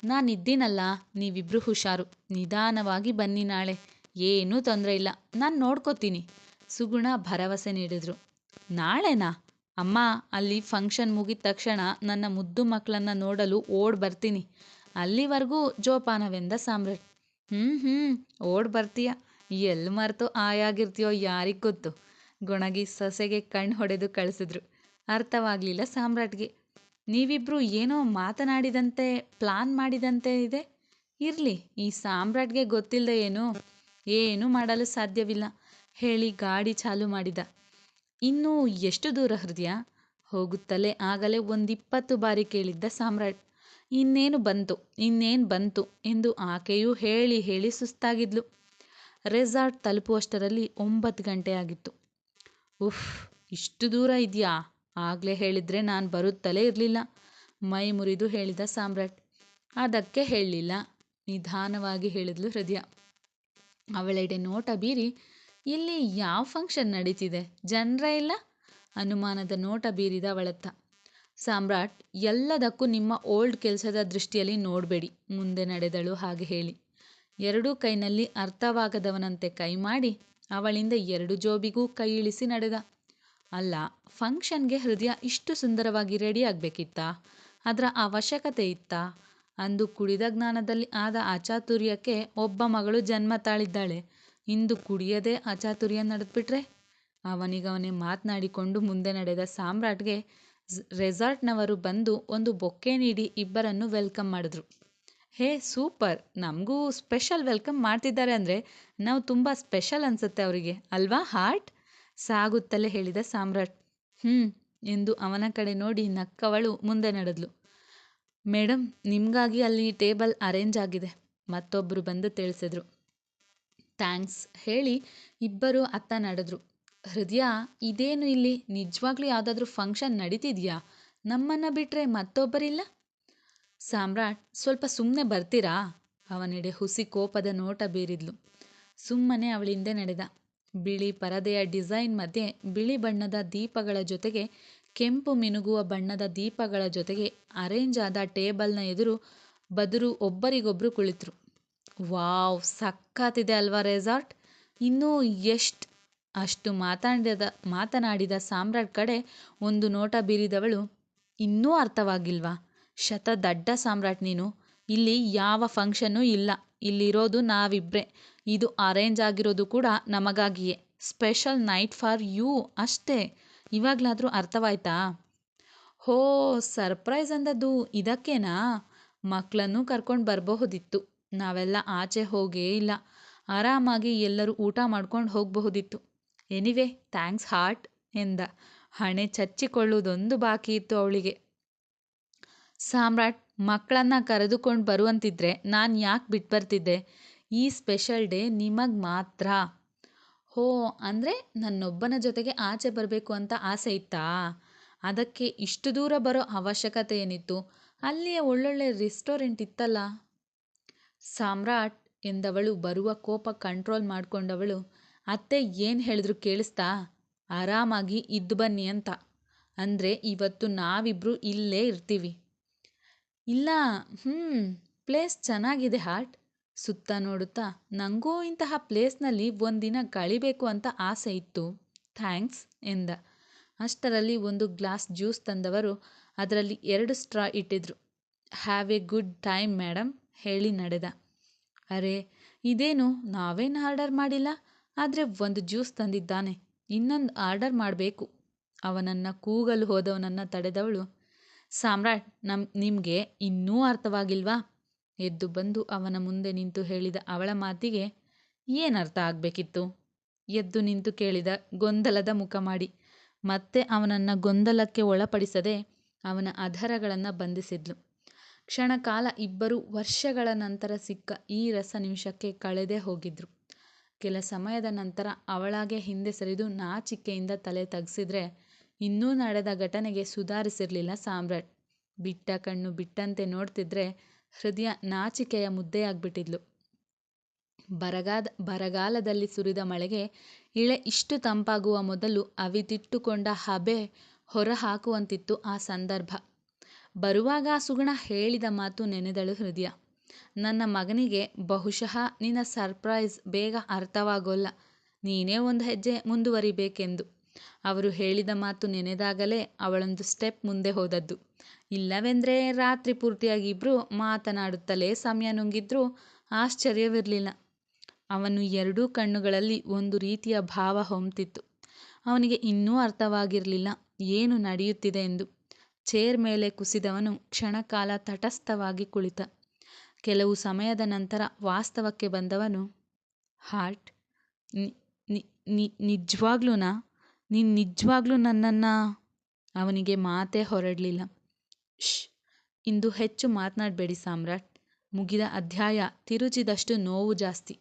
ನಾನಿದ್ದೀನಲ್ಲ, ನೀವಿಬ್ರು ಹುಷಾರು. ನಿಧಾನವಾಗಿ ಬನ್ನಿ ನಾಳೆ. ಏನೂ ತೊಂದರೆ ಇಲ್ಲ. ನಾನು ನೋಡ್ಕೋತೀನಿ. ಸುಗುಣ ಭರವಸೆ ನೀಡಿದ್ರು. ನಾಳೆನಾ? ಅಮ್ಮ, ಅಲ್ಲಿ ಫಂಕ್ಷನ್ ಮುಗಿದ ತಕ್ಷಣ ನನ್ನ ಮುದ್ದು ಮಕ್ಕಳನ್ನ ನೋಡಲು ಓಡ್ ಬರ್ತೀನಿ. ಅಲ್ಲಿವರೆಗೂ ಜೋಪಾನವೆಂದ ಸಾಮ್ರಾಟ್. ಹ್ಞೂ ಹ್ಞೂ ಓಡ್ ಬರ್ತೀಯ. ಎಲ್ಲಿ ಮರೆತು ಆಯಾಗಿರ್ತೀಯೋ ಯಾರಿಗೆ ಗೊತ್ತು. ಗೊಣಗಿ ಸೊಸೆಗೆ ಕಣ್ಣು ಹೊಡೆದು ಕಳಿಸಿದ್ರು. ಅರ್ಥವಾಗಲಿಲ್ಲ ಸಾಮ್ರಾಟ್ಗೆ. ನೀವಿಬ್ರು ಏನೋ ಮಾತನಾಡಿದಂತೆ, ಪ್ಲಾನ್ ಮಾಡಿದಂತೆ ಇದೆ? ಇರಲಿ, ಈ ಸಾಮ್ರಾಟ್ಗೆ ಗೊತ್ತಿಲ್ಲದೆ ಏನು, ಏನೂ ಮಾಡಲು ಸಾಧ್ಯವಿಲ್ಲ. ಹೇಳಿ ಗಾಡಿ ಚಾಲು ಮಾಡಿದ. ಇನ್ನೂ ಎಷ್ಟು ದೂರ ಹೃದಯ? ಹೋಗುತ್ತಲೇ ಆಗಲೇ ಒಂದಿಪ್ಪತ್ತು ಬಾರಿ ಕೇಳಿದ್ದ ಸಾಮ್ರಾಟ್. ಇನ್ನೇನು ಬಂತು ಇನ್ನೇನು ಬಂತು ಎಂದು ಆಕೆಯೂ ಹೇಳಿ ಹೇಳಿ ಸುಸ್ತಾಗಿದ್ಲು. ರೆಸಾರ್ಟ್ ತಲುಪುವಷ್ಟರಲ್ಲಿ ಒಂಬತ್ತು ಗಂಟೆ ಆಗಿತ್ತು. ಉಫ್, ಇಷ್ಟು ದೂರ ಇದೆಯಾ? ಆಗಲೇ ಹೇಳಿದ್ರೆ ನಾನು ಬರುತ್ತಲೇ ಇರಲಿಲ್ಲ. ಮೈ ಮುರಿದು ಹೇಳಿದ ಸಾಮ್ರಾಟ್. ಅದಕ್ಕೆ ಹೇಳಲಿಲ್ಲ. ನಿಧಾನವಾಗಿ ಹೇಳಿದ್ಲು ಹೃದಯ. ಅವಳೆಡೆ ನೋಟ ಬೀರಿ, ಇಲ್ಲಿ ಯಾವ ಫಂಕ್ಷನ್ ನಡೀತಿದೆ? ಜನರೇ ಇಲ್ಲ? ಅನುಮಾನದ ನೋಟ ಬೀರಿದ ಅವಳತ್ತ. ಸಾಮ್ರಾಟ್, ಎಲ್ಲದಕ್ಕೂ ನಿಮ್ಮ ಓಲ್ಡ್ ಕೆಲಸದ ದೃಷ್ಟಿಯಲ್ಲಿ ನೋಡಬೇಡಿ. ಮುಂದೆ ನಡೆದಳು ಹಾಗೆ ಹೇಳಿ. ಎರಡೂ ಕೈನಲ್ಲಿ ಅರ್ಥವಾಗದವನಂತೆ ಕೈ ಮಾಡಿ ಅವಳಿಂದ ಎರಡು ಜೋಬಿಗೂ ಕೈ ಇಳಿಸಿ ನಡೆದ. ಅಲ್ಲ, ಫಂಕ್ಷನ್ಗೆ ಹೃದಯ ಇಷ್ಟು ಸುಂದರವಾಗಿ ರೆಡಿ ಆಗಬೇಕಿತ್ತಾ? ಅದರ ಅವಶ್ಯಕತೆ ಇತ್ತಾ? ಅಂದು ಕುಡಿದ ಜ್ಞಾನದಲ್ಲಿ ಆದ ಅಚಾತುರ್ಯಕ್ಕೆ ಒಬ್ಬ ಮಗಳು ಜನ್ಮ ತಾಳಿದ್ದಾಳೆ. ಇಂದು ಕುಡಿಯದೇ ಅಚಾತುರ್ಯ ನಡೆದ್ಬಿಟ್ರೆ? ಅವನಿಗವನೇ ಮಾತನಾಡಿಕೊಂಡು ಮುಂದೆ ನಡೆದ ಸಾಮ್ರಾಟ್ಗೆ ರೆಸಾರ್ಟ್ನವರು ಬಂದು ಒಂದು ಬೊಕ್ಕೆ ನೀಡಿ ಇಬ್ಬರನ್ನು ವೆಲ್ಕಮ್ ಮಾಡಿದ್ರು. Hey, super! ನಮಗೂ ಸ್ಪೆಷಲ್ ವೆಲ್ಕಮ್ ಮಾಡ್ತಿದ್ದಾರೆ ಅಂದರೆ ನಾವು ತುಂಬ ಸ್ಪೆಷಲ್ ಅನಿಸುತ್ತೆ ಅವರಿಗೆ, ಅಲ್ವಾ ಹಾರ್ಟ್? ಸಾಗುತ್ತಲೇ ಹೇಳಿದ ಸಾಮ್ರಾಟ್. ಹ್ಞೂ ಎಂದು ಅವನ ಕಡೆ ನೋಡಿ ನಕ್ಕವಳು ಮುಂದೆ ನಡೆದ್ಲು. ಮೇಡಮ್ ನಿಮಗಾಗಿ ಅಲ್ಲಿ ಟೇಬಲ್ ಅರೇಂಜ್ ಆಗಿದೆ. ಮತ್ತೊಬ್ಬರು ಬಂದು ತಿಳಿಸಿದ್ರು. ಥ್ಯಾಂಕ್ಸ್ ಹೇಳಿ ಇಬ್ಬರು ಅತ್ತ ನಡೆದ್ರು. ಹೃದಯ, ಇದೇನು ಇಲ್ಲಿ? ನಿಜವಾಗ್ಲೂ ಯಾವುದಾದ್ರೂ ಫಂಕ್ಷನ್ ನಡೀತಿದೆಯಾ? ನಮ್ಮನ್ನು ಬಿಟ್ಟರೆ ಮತ್ತೊಬ್ಬರಿಲ್ಲ? ಸಾಮ್ರಾಟ್, ಸ್ವಲ್ಪ ಸುಮ್ಮನೆ ಬರ್ತೀರಾ? ಅವನೆಡೆ ಹುಸಿ ಕೋಪದ ನೋಟ ಬೀರಿದ್ಲು. ಸುಮ್ಮನೆ ಅವಳಿಂದೆ ನಡೆದ. ಬಿಳಿ ಪರದೆಯ ಡಿಸೈನ್ ಮಧ್ಯೆ ಬಿಳಿ ಬಣ್ಣದ ದೀಪಗಳ ಜೊತೆಗೆ ಕೆಂಪು ಮಿನುಗುವ ಬಣ್ಣದ ದೀಪಗಳ ಜೊತೆಗೆ ಅರೇಂಜ್ ಆದ ಟೇಬಲ್ನ ಎದುರು ಬದುರು ಒಬ್ಬರಿಗೊಬ್ಬರು ಕುಳಿತರು. ವಾವ್ ಸಖತ್ತಿದೆ ಅಲ್ವಾ ರೆಸಾರ್ಟ್ ಇನ್ನೂ ಎಷ್ಟು? ಅಷ್ಟು ಮಾತಾಡಿದ ಮಾತನಾಡಿದ ಸಾಮ್ರಾಟ್ ಕಡೆ ಒಂದು ನೋಟ ಬೀರಿದವಳು, ಇನ್ನೂ ಅರ್ಥವಾಗಿಲ್ವಾ? ಶತ ದಡ್ಡ ಸಾಮ್ರಾಟ್ ನೀನು. ಇಲ್ಲಿ ಯಾವ ಫಂಕ್ಷನ್ನೂ ಇಲ್ಲ. ಇಲ್ಲಿರೋದು ನಾವಿಬ್ಬರೇ ಇದು ಅರೇಂಜ್ ಆಗಿರೋದು ಕೂಡ ನಮಗಾಗಿಯೇ. ಸ್ಪೆಷಲ್ ನೈಟ್ ಫಾರ್ ಯು ಅಷ್ಟೇ. ಇವಾಗಲಾದರೂ ಅರ್ಥವಾಯ್ತಾ? ಹೋ ಸರ್ಪ್ರೈಸ್ ಅಂದದ್ದು ಇದಕ್ಕೇನಾ? ಮಕ್ಕಳನ್ನು ಕರ್ಕೊಂಡು ಬರಬಹುದಿತ್ತು. ನಾವೆಲ್ಲ ಆಚೆ ಹೋಗೇ ಇಲ್ಲ. ಆರಾಮಾಗಿ ಎಲ್ಲರೂ ಊಟ ಮಾಡ್ಕೊಂಡು ಹೋಗಬಹುದಿತ್ತು. ಎನಿವೆ ಥ್ಯಾಂಕ್ಸ್ ಹಾರ್ಟ್ ಎಂದ. ಹಣೆ ಚಚ್ಚಿಕೊಳ್ಳುವುದೊಂದು ಬಾಕಿ ಇತ್ತು ಅವಳಿಗೆ. ಸಾಮ್ರಾಟ್ ಮಕ್ಕಳನ್ನ ಕರೆದುಕೊಂಡು ಬರುವಂತಿದ್ರೆ ನಾನು ಯಾಕೆ ಬಿಟ್ಟು ಬರ್ತಿದ್ದೆ? ಈ ಸ್ಪೆಷಲ್ ಡೇ ನಿಮಗೆ ಮಾತ್ರ. ಹೋ, ಅಂದರೆ ನನ್ನೊಬ್ಬನ ಜೊತೆಗೆ ಆಚೆ ಬರಬೇಕು ಅಂತ ಆಸೆ ಇತ್ತಾ? ಅದಕ್ಕೆ ಇಷ್ಟು ದೂರ ಬರೋ ಅವಶ್ಯಕತೆ ಏನಿತ್ತು? ಅಲ್ಲಿಯೇ ಒಳ್ಳೊಳ್ಳೆ ರೆಸ್ಟೋರೆಂಟ್ ಇತ್ತಲ್ಲ? ಸಾಮ್ರಾಟ್ ಎಂದವಳು ಬರುವ ಕೋಪ ಕಂಟ್ರೋಲ್ ಮಾಡಿಕೊಂಡವಳು, ಅತ್ತೆ ಏನು ಹೇಳಿದ್ರು ಕೇಳಿಸ್ತಾ? ಆರಾಮಾಗಿ ಇದ್ದು ಬನ್ನಿ ಅಂತ. ಅಂದರೆ ಇವತ್ತು ನಾವಿಬ್ಬರು ಇಲ್ಲೇ ಇರ್ತೀವಿ. ಇಲ್ಲ ಹ್ಞೂ ಪ್ಲೇಸ್ ಚೆನ್ನಾಗಿದೆ ಹಾರ್ಟ್. ಸುತ್ತ ನೋಡುತ್ತಾ ನನಗೂ ಇಂತಹ ಪ್ಲೇಸ್ನಲ್ಲಿ ಒಂದಿನ ಕಳಿಬೇಕು ಅಂತ ಆಸೆ ಇತ್ತು. ಥ್ಯಾಂಕ್ಸ್, ಎಂದ. ಅಷ್ಟರಲ್ಲಿ ಒಂದು ಗ್ಲಾಸ್ ಜ್ಯೂಸ್ ತಂದವರು ಅದರಲ್ಲಿ ಎರಡು ಸ್ಟ್ರಾ ಇಟ್ಟಿದ್ರು. Have a good time madam ಹೇಳಿ ನಡೆದ. ಅರೆ, ಇದೇನು ನಾವೇನು ಆರ್ಡರ್ ಮಾಡಿಲ್ಲ? ಆದರೆ ಒಂದು ಜ್ಯೂಸ್ ತಂದಿದ್ದಾನೆ. ಇನ್ನೊಂದು ಆರ್ಡರ್ ಮಾಡಬೇಕು. ಅವನನ್ನು ಕೂಗಲು ಹೋದವನನ್ನು ತಡೆದವಳು ಸಾಮ್ರಾಟ್ ನಮ್, ನಿಮ್ಗೆ ಇನ್ನೂ ಅರ್ಥವಾಗಿಲ್ವಾ? ಎದ್ದು ಬಂದು ಅವನ ಮುಂದೆ ನಿಂತು ಹೇಳಿದ ಅವಳ ಮಾತಿಗೆ ಏನರ್ಥ ಆಗಬೇಕಿತ್ತು? ಎದ್ದು ನಿಂತು ಕೇಳಿದ ಗೊಂದಲದ ಮುಖ ಮಾಡಿ. ಮತ್ತೆ ಅವನನ್ನು ಗೊಂದಲಕ್ಕೆ ಒಳಪಡಿಸದೆ ಅವನ ಅಧರಗಳನ್ನು ಬಂಧಿಸಿದ್ಲು. ಕ್ಷಣಕಾಲ ಇಬ್ಬರು ವರ್ಷಗಳ ನಂತರ ಸಿಕ್ಕ ಈ ರಸ ನಿಮಿಷಕ್ಕೆ ಕಳೆದೇ ಹೋಗಿದ್ರು. ಕೆಲ ಸಮಯದ ನಂತರ ಅವಳಾಗೆ ಹಿಂದೆ ಸರಿದು ನಾಚಿಕೆಯಿಂದ ತಲೆ ತಗ್ಸಿದ್ರೆ ಇನ್ನೂ ನಡೆದ ಘಟನೆಗೆ ಸುಧಾರಿಸಿರಲಿಲ್ಲ ಸಾಮ್ರಾಟ್. ಬಿಟ್ಟ ಕಣ್ಣು ಬಿಟ್ಟಂತೆ ನೋಡ್ತಿದ್ರೆ ಹೃದಯ ನಾಚಿಕೆಯ ಮುದ್ದೆಯಾಗ್ಬಿಟ್ಟಿದ್ಲು. ಬರಗಾದ, ಬರಗಾಲದಲ್ಲಿ ಸುರಿದ ಮಳೆಗೆ ಇಳೆ ಇಷ್ಟು ತಂಪಾಗುವ ಮೊದಲು ಅವಿತಿಟ್ಟುಕೊಂಡ ಹಬೆ ಹೊರ ಹಾಕುವಂತಿತ್ತು ಆ ಸಂದರ್ಭ. ಬರುವಾಗ ಸುಗುಣ ಹೇಳಿದ ಮಾತು ನೆನೆದಳು ಹೃದಯ. ನನ್ನ ಮಗನಿಗೆ ಬಹುಶಃ ನಿನ್ನ ಸರ್ಪ್ರೈಸ್ ಬೇಗ ಅರ್ಥವಾಗೋಲ್ಲ. ನೀನೇ ಒಂದು ಹೆಜ್ಜೆ ಮುಂದುವರಿಬೇಕೆಂದು. ಅವರು ಹೇಳಿದ ಮಾತು ನೆನೆದಾಗಲೇ ಅವಳೊಂದು ಸ್ಟೆಪ್ ಮುಂದೆ ಹೋದದ್ದು. ಇಲ್ಲವೆಂದರೆ ರಾತ್ರಿ ಪೂರ್ತಿಯಾಗಿ ಇಬ್ಬರು ಮಾತನಾಡುತ್ತಲೇ ಸಮಯ ನುಂಗಿದ್ರೂ ಆಶ್ಚರ್ಯವಿರಲಿಲ್ಲ. ಅವನು ಎರಡೂ ಕಣ್ಣುಗಳಲ್ಲಿ ಒಂದು ರೀತಿಯ ಭಾವ ಹೊಮ್ತಿತ್ತು ಅವನಿಗೆ ಇನ್ನೂ ಅರ್ಥವಾಗಿರಲಿಲ್ಲ ಏನು ನಡೆಯುತ್ತಿದೆ ಎಂದು. ಚೇರ್ ಮೇಲೆ ಕುಸಿದವನು ಕ್ಷಣಕಾಲ ತಟಸ್ಥವಾಗಿ ಕುಳಿತ. ಕೆಲವು ಸಮಯದ ನಂತರ ವಾಸ್ತವಕ್ಕೆ ಬಂದವನು ಹಾರ್ಟ್ ನಿಜವಾಗ್ಲೂನಾ? ನೀನು ನಿಜವಾಗ್ಲೂ ನನ್ನನ್ನು ಅವನಿಗೆ ಮಾತೇ ಹೊರಡಲಿಲ್ಲ. ಶ್ ಇಂದು ಹೆಚ್ಚು ಮಾತನಾಡಬೇಡಿ ಸಾಮ್ರಾಟ್. ಮುಗಿದ ಅಧ್ಯಾಯ, ತಿರುಚಿದಷ್ಟು ನೋವು ಜಾಸ್ತಿ.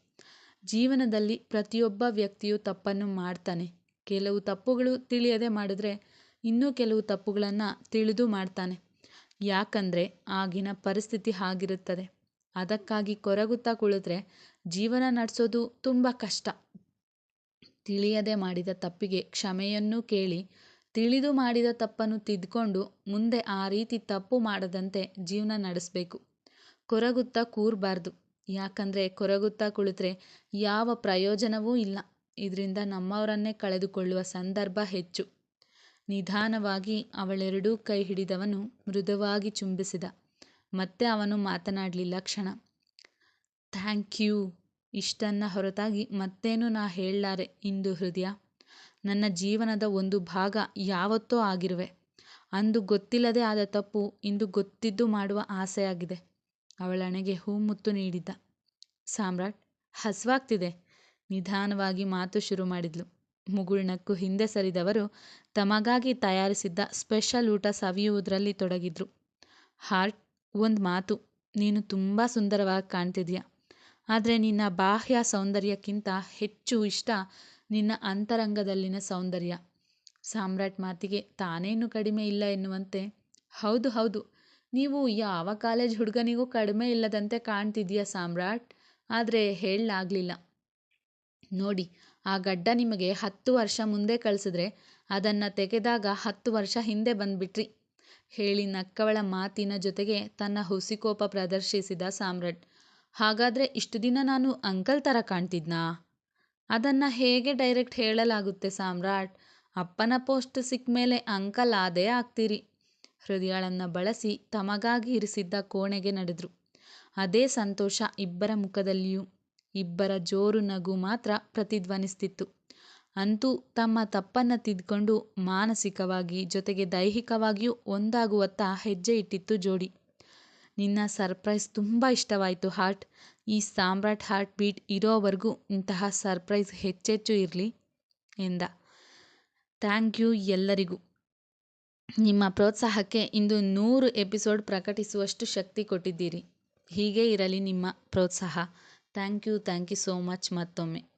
ಜೀವನದಲ್ಲಿ ಪ್ರತಿಯೊಬ್ಬ ವ್ಯಕ್ತಿಯು ತಪ್ಪನ್ನು ಮಾಡ್ತಾನೆ. ಕೆಲವು ತಪ್ಪುಗಳು ತಿಳಿಯದೆ ಮಾಡಿದ್ರೆ ಇನ್ನೂ ಕೆಲವು ತಪ್ಪುಗಳನ್ನು ತಿಳಿದು ಮಾಡ್ತಾನೆ. ಯಾಕಂದರೆ ಆಗಿನ ಪರಿಸ್ಥಿತಿ ಹಾಗಿರುತ್ತದೆ. ಅದಕ್ಕಾಗಿ ಕೊರಗುತ್ತಾ ಕುಳಿದ್ರೆ ಜೀವನ ನಡೆಸೋದು ತುಂಬ ಕಷ್ಟ. ತಿಳಿಯದೆ ಮಾಡಿದ ತಪ್ಪಿಗೆ ಕ್ಷಮೆಯನ್ನೂ ಕೇಳಿ, ತಿಳಿದು ಮಾಡಿದ ತಪ್ಪನ್ನು ತಿದ್ಕೊಂಡು ಮುಂದೆ ಆ ರೀತಿ ತಪ್ಪು ಮಾಡದಂತೆ ಜೀವನ ನಡೆಸಬೇಕು. ಕೊರಗುತ್ತ ಕೂರಬಾರ್ದು. ಯಾಕಂದರೆ ಕೊರಗುತ್ತಾ ಕುಳಿತರೆ ಯಾವ ಪ್ರಯೋಜನವೂ ಇಲ್ಲ. ಇದರಿಂದ ನಮ್ಮವರನ್ನೇ ಕಳೆದುಕೊಳ್ಳುವ ಸಂದರ್ಭ ಹೆಚ್ಚು. ನಿಧಾನವಾಗಿ ಅವಳೆರಡೂ ಕೈ ಹಿಡಿದವನು ಮೃದುವಾಗಿ ಚುಂಬಿಸಿದ. ಮತ್ತೆ ಅವನು ಮಾತನಾಡಲಿಲ್ಲ ಕ್ಷಣ. Thank you. ಇಷ್ಟನ್ನ ಹೊರತಾಗಿ ಮತ್ತೇನು ನಾ ಹೇಳಲಾರೆ ಇಂದು ಹೃದಯ? ನನ್ನ ಜೀವನದ ಒಂದು ಭಾಗ ಯಾವತ್ತೋ ಆಗಿರುವೆ. ಅಂದು ಗೊತ್ತಿಲ್ಲದೆ ಆದ ತಪ್ಪು ಇಂದು ಗೊತ್ತಿದ್ದು ಮಾಡುವ ಆಸೆಯಾಗಿದೆ. ಅವಳಣೆಗೆ ಹೂಮುತ್ತು ನೀಡಿದ್ದ. ಸಾಮ್ರಾಟ್, ಹಸ್ವಾಗ್ತಿದೆ. ನಿಧಾನವಾಗಿ ಮಾತು ಶುರು ಮಾಡಿದ್ಲು. ಮುಗುಳ್ನಕ್ಕು ಹಿಂದೆ ಸರಿದವರು ತಮಗಾಗಿ ತಯಾರಿಸಿದ್ದ ಸ್ಪೆಷಲ್ ಊಟ ಸವಿಯುವುದರಲ್ಲಿ ತೊಡಗಿದ್ರು. ಹಾರ್ಟ್, ಒಂದು ಮಾತು. ನೀನು ತುಂಬ ಸುಂದರವಾಗಿ ಕಾಣ್ತಿದ್ಯಾ? ಆದರೆ ನಿನ್ನ ಬಾಹ್ಯ ಸೌಂದರ್ಯಕ್ಕಿಂತ ಹೆಚ್ಚು ಇಷ್ಟ ನಿನ್ನ ಅಂತರಂಗದಲ್ಲಿನ ಸೌಂದರ್ಯ. ಸಾಮ್ರಾಟ್ ಮಾತಿಗೆ ತಾನೇನು ಕಡಿಮೆ ಇಲ್ಲ ಎನ್ನುವಂತೆ. ಹೌದು ಹೌದು. ನೀವು ಯಾವ ಕಾಲೇಜ್ ಹುಡುಗನಿಗೂ ಕಡಿಮೆ ಇಲ್ಲದಂತೆ ಕಾಣ್ತಿದೀಯ ಸಾಮ್ರಾಟ್? ಆದರೆ ಹೇಳಲಾಗಲಿಲ್ಲ. ನೋಡಿ, ಆ ಗಡ್ಡ ನಿಮಗೆ ಹತ್ತು ವರ್ಷ ಮುಂದೆ ಕಳಿಸಿದ್ರೆ ಅದನ್ನು ತೆಗೆದಾಗ ಹತ್ತು ವರ್ಷ ಹಿಂದೆ ಬಂದ್ಬಿಟ್ರಿ. ಹೇಳಿ ನಕ್ಕವಳ ಮಾತಿನ ಜೊತೆಗೆ ತನ್ನ ಹುಸಿಕೋಪ ಪ್ರದರ್ಶಿಸಿದ ಸಾಮ್ರಾಟ್. ಹಾಗಾದರೆ ಇಷ್ಟು ದಿನ ನಾನು ಅಂಕಲ್ ಥರ ಕಾಣ್ತಿದ್ನಾ? ಅದನ್ನು ಹೇಗೆ ಡೈರೆಕ್ಟ್ ಹೇಳಲಾಗುತ್ತೆ ಸಾಮ್ರಾಟ್? ಅಪ್ಪನ ಪೋಸ್ಟ್ ಸಿಕ್ಕ ಮೇಲೆ ಅಂಕಲ್ ಆದೇ ಆಗ್ತೀರಿ. ಹೃದಯಗಳನ್ನು ಬಳಸಿ ತಮಗಾಗಿ ಇರಿಸಿದ್ದ ಕೋಣೆಗೆ ನಡೆದ್ರು. ಅದೇ ಸಂತೋಷ ಇಬ್ಬರ ಮುಖದಲ್ಲಿಯೂ. ಇಬ್ಬರ ಜೋರು ನಗು ಮಾತ್ರ ಪ್ರತಿಧ್ವನಿಸ್ತಿತ್ತು. ಅಂತೂ ತಮ್ಮ ತಪ್ಪನ್ನು ತಿದ್ಕೊಂಡು ಮಾನಸಿಕವಾಗಿ ಜೊತೆಗೆ ದೈಹಿಕವಾಗಿಯೂ ಒಂದಾಗುವತ್ತ ಹೆಜ್ಜೆ ಇಟ್ಟಿತ್ತು ಜೋಡಿ. ನಿನ್ನ ಸರ್ಪ್ರೈಸ್ ತುಂಬ ಇಷ್ಟವಾಯಿತು, ಹಾರ್ಟ್. ಈ ಸಾಮ್ರಾಟ್ ಹಾರ್ಟ್ ಬೀಟ್ ಇರೋವರೆಗೂ ಇಂತಹ ಸರ್ಪ್ರೈಸ್ ಹೆಚ್ಚೆಚ್ಚು ಇರಲಿ ಎಂದ. ಥ್ಯಾಂಕ್ ಯು ಎಲ್ಲರಿಗೂ. ನಿಮ್ಮ ಪ್ರೋತ್ಸಾಹಕ್ಕೆ ಇಂದು ನೂರು ಎಪಿಸೋಡ್ ಪ್ರಕಟಿಸುವಷ್ಟು ಶಕ್ತಿ ಕೊಟ್ಟಿದ್ದೀರಿ. ಹೀಗೇ ಇರಲಿ ನಿಮ್ಮ ಪ್ರೋತ್ಸಾಹ. Thank you thank you so much ಮತ್ತೊಮ್ಮೆ.